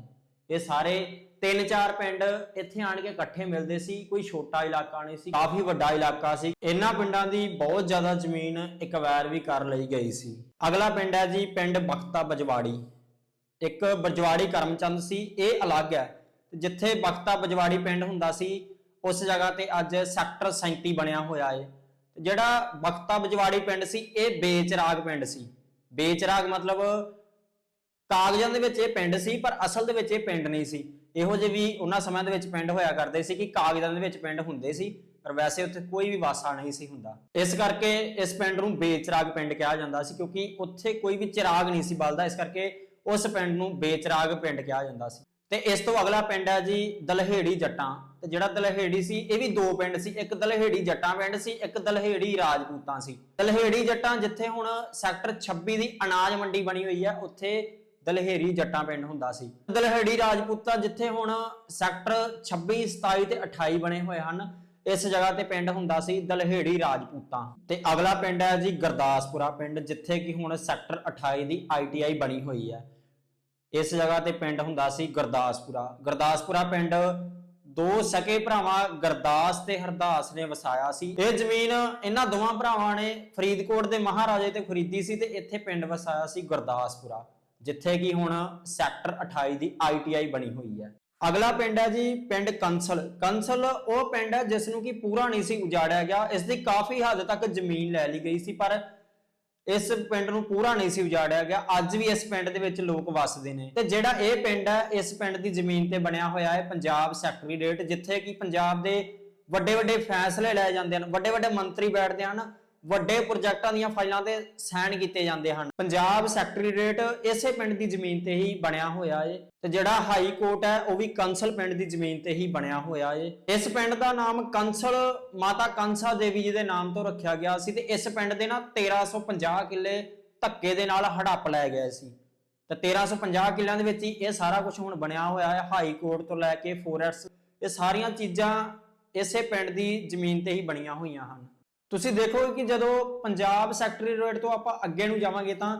ਇਹ ਸਾਰੇ ਤਿੰਨ ਚਾਰ ਪਿੰਡ ਇੱਥੇ ਆਣ ਕੇ ਇਕੱਠੇ ਮਿਲਦੇ ਸੀ। ਕੋਈ ਛੋਟਾ ਇਲਾਕਾ ਨਹੀਂ ਸੀ, ਕਾਫੀ ਵੱਡਾ ਇਲਾਕਾ ਸੀ। ਇਹਨਾਂ ਪਿੰਡਾਂ ਦੀ ਬਹੁਤ ਜ਼ਿਆਦਾ ਜ਼ਮੀਨ ਇਕਵਾਰ ਵੀ ਕਰ ਲਈ ਗਈ ਸੀ। ਅਗਲਾ ਪਿੰਡ ਹੈ ਜੀ, ਪਿੰਡ ਬਖਤਾ ਬਜਵਾੜੀ। ਇੱਕ ਬਜਵਾੜੀ ਕਰਮਚੰਦ ਸੀ, ਇਹ ਅਲੱਗ ਹੈ। ਜਿੱਥੇ ਬਖਤਾ ਬਜਵਾੜੀ ਪਿੰਡ ਹੁੰਦਾ ਸੀ, ਉਸ ਜਗ੍ਹਾ ਤੇ ਅੱਜ ਸੈਕਟਰ 37 ਬਣਿਆ ਹੋਇਆ ਹੈ ਜਿਹੜਾ ਬਖਤਾ ਬਜਵਾੜੀ ਪਿੰਡ ਸੀ, ਇਹ ਬੇਚਰਾਗ ਪਿੰਡ ਸੀ। ਬੇਚਰਾਗ ਮਤਲਬ ਕਾਗਜ਼ਾਂ ਦੇ ਵਿੱਚ ਇਹ ਪਿੰਡ ਸੀ, ਪਰ ਅਸਲ ਦੇ ਵਿੱਚ ਇਹ ਪਿੰਡ ਨਹੀਂ ਸੀ। ਇਹੋ ਜਿਹੇ ਵੀ ਉਹਨਾਂ ਸਮਿਆਂ ਦੇ ਵਿੱਚ ਪਿੰਡ ਹੋਇਆ ਕਰਦੇ ਸੀ ਕਿ ਕਾਗਜ਼ਾਂ ਦੇ ਵਿੱਚ ਪਿੰਡ ਹੁੰਦੇ ਸੀ, ਪਰ ਵੈਸੇ ਉੱਥੇ ਕੋਈ ਵੀ ਵਾਸਾ ਨਹੀਂ ਸੀ ਹੁੰਦਾ। ਇਸ ਕਰਕੇ ਇਸ ਪਿੰਡ ਨੂੰ ਬੇਚਰਾਗ ਪਿੰਡ ਕਿਹਾ ਜਾਂਦਾ ਸੀ, ਕਿਉਂਕਿ ਉੱਥੇ ਕੋਈ ਵੀ ਚਿਰਾਗ ਨਹੀਂ ਸੀ ਬਲਦਾ। ਇਸ ਕਰਕੇ ਉਸ ਪਿੰਡ ਨੂੰ ਬੇਚਰਾਗ ਪਿੰਡ ਕਿਹਾ ਜਾਂਦਾ ਸੀ। ਤੇ ਇਸ ਤੋਂ ਅਗਲਾ ਪਿੰਡ ਹੈ ਜੀ ਦਲਹੇੜੀ ਜੱਟਾਂ। ਤੇ ਜਿਹੜਾ ਦਲਹੇੜੀ ਸੀ, ਇਹ ਵੀ ਦੋ ਪਿੰਡ ਸੀ। ਇੱਕ ਦਲਹੇੜੀ ਜੱਟਾਂ ਪਿੰਡ ਸੀ, ਇੱਕ ਦਲਹੇੜੀ ਰਾਜਪੂਤਾਂ ਸੀ। ਦਲਹੇੜੀ ਜੱਟਾਂ ਜਿੱਥੇ ਹੁਣ ਸੈਕਟਰ 26 ਦੀ ਅਨਾਜ ਮੰਡੀ ਬਣੀ ਹੋਈ ਹੈ, ਉੱਥੇ ਦਲਹੇੜੀ ਜੱਟਾਂ ਪਿੰਡ ਹੁੰਦਾ ਸੀ। ਦਲਹੇੜੀ ਰਾਜਪੂਤਾਂ ਜਿੱਥੇ ਹੁਣ ਸੈਕਟਰ 26 27 ਤੇ 28 ਬਣੇ ਹੋਏ ਹਨ ਇਸ ਜਗ੍ਹਾ ਤੇ ਪਿੰਡ ਹੁੰਦਾ ਸੀ ਦਲਹੇੜੀ ਰਾਜਪੂਤਾਂ। ਤੇ ਅਗਲਾ ਪਿੰਡ ਹੈ ਜੀ ਗੁਰਦਾਸਪੁਰਾ ਪਿੰਡ, ਜਿੱਥੇ ਕਿ ਹੁਣ ਸੈਕਟਰ 28 ਦੀ ਆਈਟੀਆਈ ਬਣੀ ਹੋਈ ਹੈ। ਇਸ ਜਗ੍ਹਾ ਤੇ ਪਿੰਡ ਹੁੰਦਾ ਸੀ ਗੁਰਦਾਸਪੁਰਾ। ਗੁਰਦਾਸਪੁਰਾ ਪਿੰਡ ਦੋ ਸਕੇ ਭਰਾਵਾਂ ਗੁਰਦਾਸ ਤੇ ਹਰਦਾਸ ਨੇ ਵਸਾਇਆ ਸੀ। ਇਹ ਜ਼ਮੀਨ ਇਹਨਾਂ ਦੋਵਾਂ ਭਰਾਵਾਂ ਨੇ ਫਰੀਦਕੋਟ ਦੇ ਮਹਾਰਾਜੇ ਤੇ ਖਰੀਦੀ ਸੀ ਤੇ ਇੱਥੇ ਪਿੰਡ ਵਸਾਇਆ ਸੀ ਗੁਰਦਾਸਪੁਰਾ, ਜਿੱਥੇ ਕਿ ਹੁਣ ਸੈਕਟਰ 28 ਦੀ ਆਈਟੀਆਈ ਬਣੀ ਹੋਈ ਹੈ। ਅਗਲਾ ਪਿੰਡ ਹੈ ਜੀ ਪਿੰਡ ਕੰਸਲ। ਕੰਸਲ ਉਹ ਪਿੰਡ ਹੈ ਜਿਸ ਨੂੰ ਕਿ ਪੂਰਾ ਨਹੀਂ ਸੀ ਉਜਾੜਿਆ ਗਿਆ। ਇਸ ਦੀ ਕਾਫੀ ਹੱਦ ਤੱਕ ਜ਼ਮੀਨ ਲੈ ਲਈ ਗਈ ਸੀ, ਪਰ ਇਸ ਪਿੰਡ ਨੂੰ ਪੂਰਾ ਨਹੀਂ ਸੀ ਉਜਾੜਿਆ ਗਿਆ। ਅੱਜ ਵੀ ਇਸ ਪਿੰਡ ਦੇ ਵਿੱਚ ਲੋਕ ਵੱਸਦੇ ਨੇ। ਤੇ ਜਿਹੜਾ ਇਹ ਪਿੰਡ ਹੈ, ਇਸ ਪਿੰਡ ਦੀ ਜ਼ਮੀਨ ਤੇ ਬਣਿਆ ਹੋਇਆ ਹੈ ਪੰਜਾਬ ਸੈਕਟਰੀਏਟ ਜਿੱਥੇ ਕਿ ਪੰਜਾਬ ਦੇ ਵੱਡੇ ਵੱਡੇ ਫੈਸਲੇ ਲਏ ਜਾਂਦੇ ਹਨ ਵੱਡੇ ਵੱਡੇ ਮੰਤਰੀ ਬੈਠਦੇ ਹਨ। ਵੱਡੇ ਪ੍ਰੋਜੈਕਟਾਂ ਦੀਆਂ ਫਾਈਲਾਂ ਤੇ ਸਾਈਨ ਕੀਤੇ ਜਾਂਦੇ ਹਨ। ਪੰਜਾਬ ਸੈਕਟਰੀਏਟ ਇਸੇ ਪਿੰਡ ਦੀ ਜ਼ਮੀਨ ਤੇ ਹੀ ਬਣਿਆ ਹੋਇਆ ਏ ਤੇ ਜਿਹੜਾ ਹਾਈ ਕੋਰਟ ਹੈ, ਉਹ ਵੀ ਕੰਸਲ ਪਿੰਡ ਦੀ ਜ਼ਮੀਨ ਤੇ ਹੀ ਬਣਿਆ ਹੋਇਆ ਏ। ਇਸ ਪਿੰਡ ਦਾ ਨਾਮ ਕੰਸਲ ਮਾਤਾ ਕੰਸਾ ਦੇਵੀ ਜੀ ਦੇ ਨਾਮ ਤੋਂ ਰੱਖਿਆ ਗਿਆ ਸੀ ਤੇ ਇਸ ਪਿੰਡ ਦੇ ਨਾ 1350 ਕਿੱਲੇ ਧੱਕੇ ਦੇ ਨਾਲ ਹੜੱਪ ਲੈ ਗਏ ਸੀ। ਤੇ 1350 ਕਿੱਲਿਆਂ ਦੇ ਵਿੱਚ ਹੀ ਇਹ ਸਾਰਾ ਕੁਝ ਹੁਣ ਬਣਿਆ ਹੋਇਆ ਹੈ, ਹਾਈ ਕੋਰਟ ਤੋਂ ਲੈ ਕੇ ਫੋਰੈਸਟ ਇਹ ਸਾਰੀਆਂ ਚੀਜ਼ਾਂ ਇਸੇ ਪਿੰਡ ਦੀ ਜ਼ਮੀਨ ਤੇ ਹੀ ਬਣੀਆਂ ਹੋਈਆਂ ਹਨ। ਤੁਸੀਂ ਦੇਖੋਗੇ ਕਿ ਜਦੋਂ ਪੰਜਾਬ ਸੈਕਟਰੀ ਰੋਡ ਤੋਂ ਆਪਾਂ ਅੱਗੇ ਨੂੰ ਜਾਵਾਂਗੇ ਤਾਂ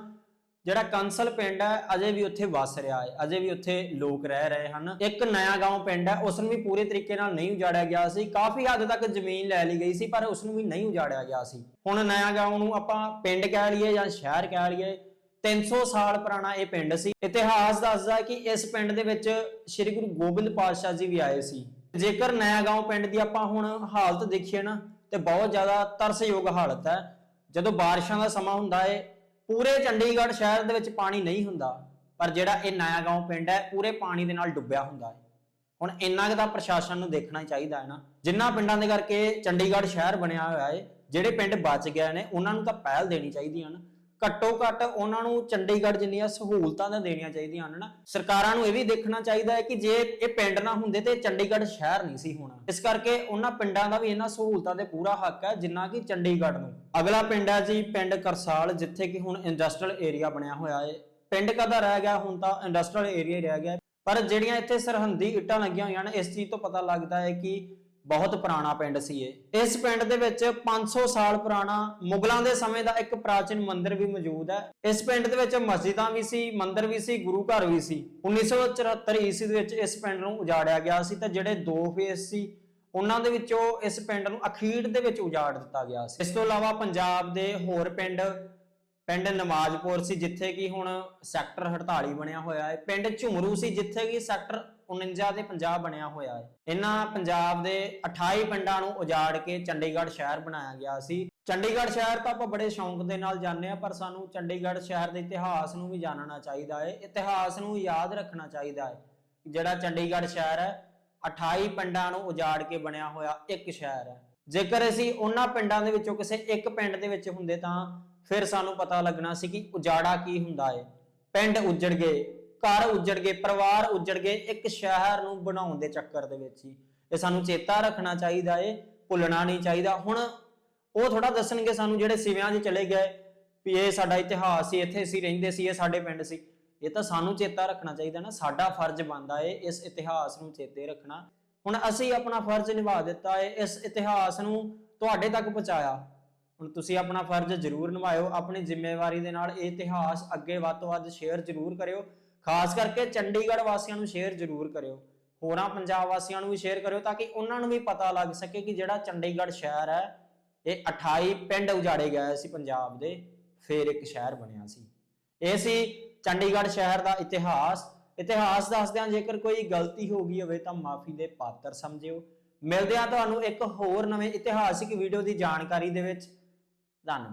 ਜਿਹੜਾ ਕੰਸਲ ਪਿੰਡ ਹੈ ਅਜੇ ਵੀ ਉੱਥੇ ਵਸ ਰਿਹਾ ਹੈ ਅਜੇ ਵੀ ਉੱਥੇ ਲੋਕ ਰਹਿ ਰਹੇ ਹਨ ਇੱਕ ਨਇਆ گاؤں ਪਿੰਡ ਹੈ ਉਸ ਨੂੰ ਵੀ ਪੂਰੇ ਤਰੀਕੇ ਨਾਲ ਨਹੀਂ ਉਜਾੜਿਆ ਗਿਆ ਸੀ ਕਾਫੀ ਹੱਦ ਤੱਕ ਜ਼ਮੀਨ ਲੈ ਲਈ ਗਈ ਸੀ ਪਰ ਉਸ ਨੂੰ ਵੀ ਨਹੀਂ ਉਜਾੜਿਆ ਗਿਆ ਸੀ ਹੁਣ ਨਇਆ گاؤں ਨੂੰ ਆਪਾਂ ਪਿੰਡ ਕਹਿ ਲਈਏ ਜਾਂ ਸ਼ਹਿਰ ਕਹਿ ਲਈਏ 300 ਸਾਲ ਪੁਰਾਣਾ ਇਹ ਪਿੰਡ ਸੀ ਇਤਿਹਾਸ ਦੱਸਦਾ ਹੈ ਕਿ ਇਸ ਪਿੰਡ ਦੇ ਵਿੱਚ ਸ੍ਰੀ ਗੁਰੂ ਗੋਬਿੰਦ ਪਾਤਸ਼ਾਹ ਜੀ ਵੀ ਆਏ ਸੀ ਜੇਕਰ ਨਇਆ گاؤں ਪਿੰਡ ਦੀ ਆਪਾਂ ਹੁਣ ਹਾਲਤ ਦੇਖੀਏ ਨਾ ਤੇ ਬਹੁਤ ਜ਼ਿਆਦਾ ਤਰਸਯੋਗ ਹਾਲਤ ਹੈ। ਜਦੋਂ ਬਾਰਿਸ਼ਾਂ ਦਾ ਸਮਾਂ ਹੁੰਦਾ ਏ, ਪੂਰੇ ਚੰਡੀਗੜ੍ਹ ਸ਼ਹਿਰ ਦੇ ਵਿੱਚ ਪਾਣੀ ਨਹੀਂ ਹੁੰਦਾ, ਪਰ ਜਿਹੜਾ ਇਹ ਨਾਇਆ ਗਾਉਂ ਪਿੰਡ ਹੈ, ਪੂਰੇ ਪਾਣੀ ਦੇ ਨਾਲ ਡੁੱਬਿਆ ਹੁੰਦਾ ਹੈ ਹੁਣ ਇੰਨਾ ਕਿ ਤਾਂ ਪ੍ਰਸ਼ਾਸਨ ਨੂੰ ਦੇਖਣਾ ਚਾਹੀਦਾ ਹੈ ਨਾ। ਜਿੰਨਾ ਪਿੰਡਾਂ ਦੇ ਕਰਕੇ ਚੰਡੀਗੜ੍ਹ ਸ਼ਹਿਰ ਬਣਿਆ ਹੋਇਆ ਹੈ ਜਿਹੜੇ ਪਿੰਡ ਬਚ ਗਏ ਨੇ, ਉਹਨਾਂ ਨੂੰ ਤਾਂ ਪਹਿਲ ਦੇਣੀ ਚਾਹੀਦੀ ਹੈ ਨਾ। ਘੱਟੋ ਘੱਟ ਉਹਨਾਂ ਨੂੰ ਚੰਡੀਗੜ੍ਹ ਜਿੰਨੀਆਂ ਸਹੂਲਤਾਂ ਤਾਂ ਦੇਣੀਆਂ ਚਾਹੀਦੀਆਂ ਹਨ ਨਾ, ਸਰਕਾਰਾਂ ਨੂੰ ਇਹ ਵੀ ਦੇਖਣਾ ਚਾਹੀਦਾ ਹੈ ਕਿ ਜੇ ਇਹ ਪਿੰਡ ਨਾ ਹੁੰਦੇ ਤੇ ਚੰਡੀਗੜ੍ਹ ਸ਼ਹਿਰ ਨਹੀਂ ਸੀ ਹੋਣਾ। ਇਸ ਕਰਕੇ ਉਹਨਾਂ ਪਿੰਡਾਂ ਦਾ ਵੀ ਇਹਨਾਂ ਸਹੂਲਤਾਂ ਤੇ ਪੂਰਾ ਹੱਕ ਹੈ, ਜਿੰਨਾ ਕਿ ਚੰਡੀਗੜ੍ਹ ਨੂੰ। ਅਗਲਾ ਪਿੰਡ ਹੈ ਜੀ, ਪਿੰਡ ਕਰਸਾਲ, ਜਿੱਥੇ ਕਿ ਹੁਣ ਇੰਡਸਟਰੀਅਲ ਏਰੀਆ ਬਣਿਆ ਹੋਇਆ ਹੈ। ਪਿੰਡ ਕਦਾ ਰਹਿ ਗਿਆ, ਹੁਣ ਤਾਂ ਇੰਡਸਟਰੀਅਲ ਏਰੀਆ ਹੀ ਰਹਿ ਗਿਆ ਪਰ ਜਿਹੜੀਆਂ ਇੱਥੇ ਸਰਹੰਦੀ ਇੱਟਾਂ ਲੱਗੀਆਂ ਹੋਈਆਂ ਨੇ ਇਸ ਚੀਜ਼ ਤੋਂ ਪਤਾ ਲੱਗਦਾ ਹੈ ਕਿ ਬਹੁਤ ਪੁਰਾਣਾ ਪਿੰਡ ਸੀ ਇਹ। ਇਸ ਪਿੰਡ ਦੇ ਵਿੱਚ 500 ਸਾਲ ਪੁਰਾਣਾ ਮੁਗਲਾਂ ਦੇ ਸਮੇਂ ਦਾ ਇੱਕ ਪ੍ਰਾਚੀਨ ਮੰਦਿਰ ਵੀ ਮੌਜੂਦ ਹੈ। ਇਸ ਪਿੰਡ ਦੇ ਵਿੱਚ ਮਸਜਿਦਾਂ ਵੀ ਸੀ, ਮੰਦਿਰ ਵੀ ਸੀ, ਗੁਰੂ ਘਰ ਵੀ ਸੀ। 1974 ਈਸਵੀ ਦੇ ਵਿੱਚ ਇਸ ਪਿੰਡ ਨੂੰ ਉਜਾੜਿਆ ਗਿਆ ਸੀ ਤਾਂ ਜਿਹੜੇ ਦੋ ਫੇਸ ਸੀ, ਉਹਨਾਂ ਦੇ ਵਿੱਚੋਂ ਇਸ ਪਿੰਡ ਨੂੰ ਅਖੀਰ ਦੇ ਵਿੱਚ ਉਜਾੜ ਦਿੱਤਾ ਗਿਆ ਸੀ। ਇਸ ਤੋਂ ਇਲਾਵਾ ਪੰਜਾਬ ਦੇ ਹੋਰ ਪਿੰਡ ਪਿੰਡ ਨਮਾਜ਼ਪੁਰ ਸੀ, ਜਿੱਥੇ ਕਿ ਹੁਣ ਸੈਕਟਰ 48 ਬਣਿਆ ਹੋਇਆ ਹੈ। ਪਿੰਡ ਝੁਮਰੂ ਸੀ, ਜਿੱਥੇ ਕਿ ਸੈਕਟਰ 49 ਦੇ ਪੰਜਾਬ ਬਣਿਆ ਹੋਇਆ ਹੈ। ਇਹਨਾਂ ਪੰਜਾਬ ਦੇ 28 ਪਿੰਡਾਂ ਨੂੰ ਉਜਾੜ ਕੇ ਚੰਡੀਗੜ੍ਹ ਸ਼ਹਿਰ ਬਣਾਇਆ ਗਿਆ ਸੀ। ਚੰਡੀਗੜ੍ਹ ਸ਼ਹਿਰ ਤਾਂ ਆਪਾਂ ਬੜੇ ਸ਼ੌਂਕ ਦੇ ਨਾਲ ਜਾਂਦੇ ਆ ਪਰ ਸਾਨੂੰ ਚੰਡੀਗੜ੍ਹ ਸ਼ਹਿਰ ਦੇ ਇਤਿਹਾਸ ਨੂੰ ਵੀ ਜਾਣਨਾ ਚਾਹੀਦਾ ਹੈ। ਇਤਿਹਾਸ ਨੂੰ ਯਾਦ ਰੱਖਣਾ ਚਾਹੀਦਾ ਹੈ ਜਿਹੜਾ ਚੰਡੀਗੜ੍ਹ ਸ਼ਹਿਰ ਹੈ 28 ਪਿੰਡਾਂ ਨੂੰ ਉਜਾੜ ਕੇ ਬਣਿਆ ਹੋਇਆ ਇੱਕ ਸ਼ਹਿਰ ਹੈ। ਜੇਕਰ ਅਸੀਂ ਉਹਨਾਂ ਪਿੰਡਾਂ ਦੇ ਵਿੱਚੋਂ ਕਿਸੇ ਇੱਕ ਪਿੰਡ ਦੇ ਵਿੱਚ ਹੁੰਦੇ ਤਾਂ ਫਿਰ ਸਾਨੂੰ ਪਤਾ ਲੱਗਣਾ ਸੀ ਕਿ ਉਜਾੜਾ ਕੀ ਹੁੰਦਾ ਹੈ। ਪਿੰਡ ਉਜੜ ਗਏ ਘਰ ਉਜੜ ਗਏ, ਪਰਿਵਾਰ ਉਜੜ ਗਏ, ਇੱਕ ਸ਼ਹਿਰ ਨੂੰ ਬਣਾਉਣ ਦੇ ਚੱਕਰ ਦੇ ਵਿੱਚ ਹੀ। ਇਹ ਸਾਨੂੰ ਚੇਤਾ ਰੱਖਣਾ ਚਾਹੀਦਾ ਏ, ਭੁੱਲਣਾ ਨਹੀਂ ਚਾਹੀਦਾ। ਹੁਣ ਉਹ ਥੋੜਾ ਦੱਸਣਗੇ ਸਾਨੂੰ ਜਿਹੜੇ ਸਿਵਿਆਂ 'ਚ ਚਲੇ ਗਏ ਵੀ ਇਹ ਸਾਡਾ ਇਤਿਹਾਸ ਸੀ, ਇੱਥੇ ਅਸੀਂ ਰਹਿੰਦੇ ਸੀ, ਇਹ ਸਾਡੇ ਪਿੰਡ ਸੀ। ਇਹ ਤਾਂ ਸਾਨੂੰ ਚੇਤਾ ਰੱਖਣਾ ਚਾਹੀਦਾ ਨਾ, ਸਾਡਾ ਫਰਜ਼ ਬਣਦਾ ਏ ਇਸ ਇਤਿਹਾਸ ਨੂੰ ਚੇਤੇ ਰੱਖਣਾ। ਹੁਣ ਅਸੀਂ ਆਪਣਾ ਫਰਜ਼ ਨਿਭਾ ਦਿੱਤਾ ਏ, ਇਸ ਇਤਿਹਾਸ ਨੂੰ ਤੁਹਾਡੇ ਤੱਕ ਪਹੁੰਚਾਇਆ। ਹੁਣ ਤੁਸੀਂ ਆਪਣਾ ਫਰਜ਼ ਜ਼ਰੂਰ ਨਿਭਾਇਓ, ਆਪਣੀ ਜ਼ਿੰਮੇਵਾਰੀ ਦੇ ਨਾਲ ਇਹ ਇਤਿਹਾਸ ਅੱਗੇ ਵੱਧ ਤੋਂ ਵੱਧ ਸ਼ੇਅਰ ਜ਼ਰੂਰ ਕਰਿਓ। ਖਾਸ ਕਰਕੇ ਚੰਡੀਗੜ੍ਹ ਵਾਸੀਆਂ ਨੂੰ ਸ਼ੇਅਰ ਜ਼ਰੂਰ ਕਰਿਓ। ਹੋਰਾਂ ਪੰਜਾਬ ਵਾਸੀਆਂ ਨੂੰ ਵੀ ਸ਼ੇਅਰ ਕਰਿਓ ਤਾਂ ਕਿ ਉਹਨਾਂ ਨੂੰ ਵੀ ਪਤਾ ਲੱਗ ਸਕੇ ਕਿ ਜਿਹੜਾ ਚੰਡੀਗੜ੍ਹ ਸ਼ਹਿਰ ਹੈ, ਇਹ 28 ਪਿੰਡ ਉਜਾੜੇ ਗਏ ਸੀ ਪੰਜਾਬ ਦੇ, ਫਿਰ ਇੱਕ ਸ਼ਹਿਰ ਬਣਿਆ ਸੀ। ਇਹ ਸੀ ਚੰਡੀਗੜ੍ਹ ਸ਼ਹਿਰ ਦਾ ਇਤਿਹਾਸ। ਇਤਿਹਾਸ ਦੱਸਦਿਆਂ ਜੇਕਰ ਕੋਈ ਗਲਤੀ ਹੋ ਗਈ ਹੋਵੇ ਤਾਂ ਮਾਫੀ ਦੇ ਪਾਤਰ ਸਮਝਿਓ। ਮਿਲਦੇ ਆ ਤੁਹਾਨੂੰ ਇੱਕ ਹੋਰ ਨਵੇਂ ਇਤਿਹਾਸਿਕ ਵੀਡੀਓ ਦੀ ਜਾਣਕਾਰੀ ਦੇ ਵਿੱਚ। ਧੰਨਵਾਦ।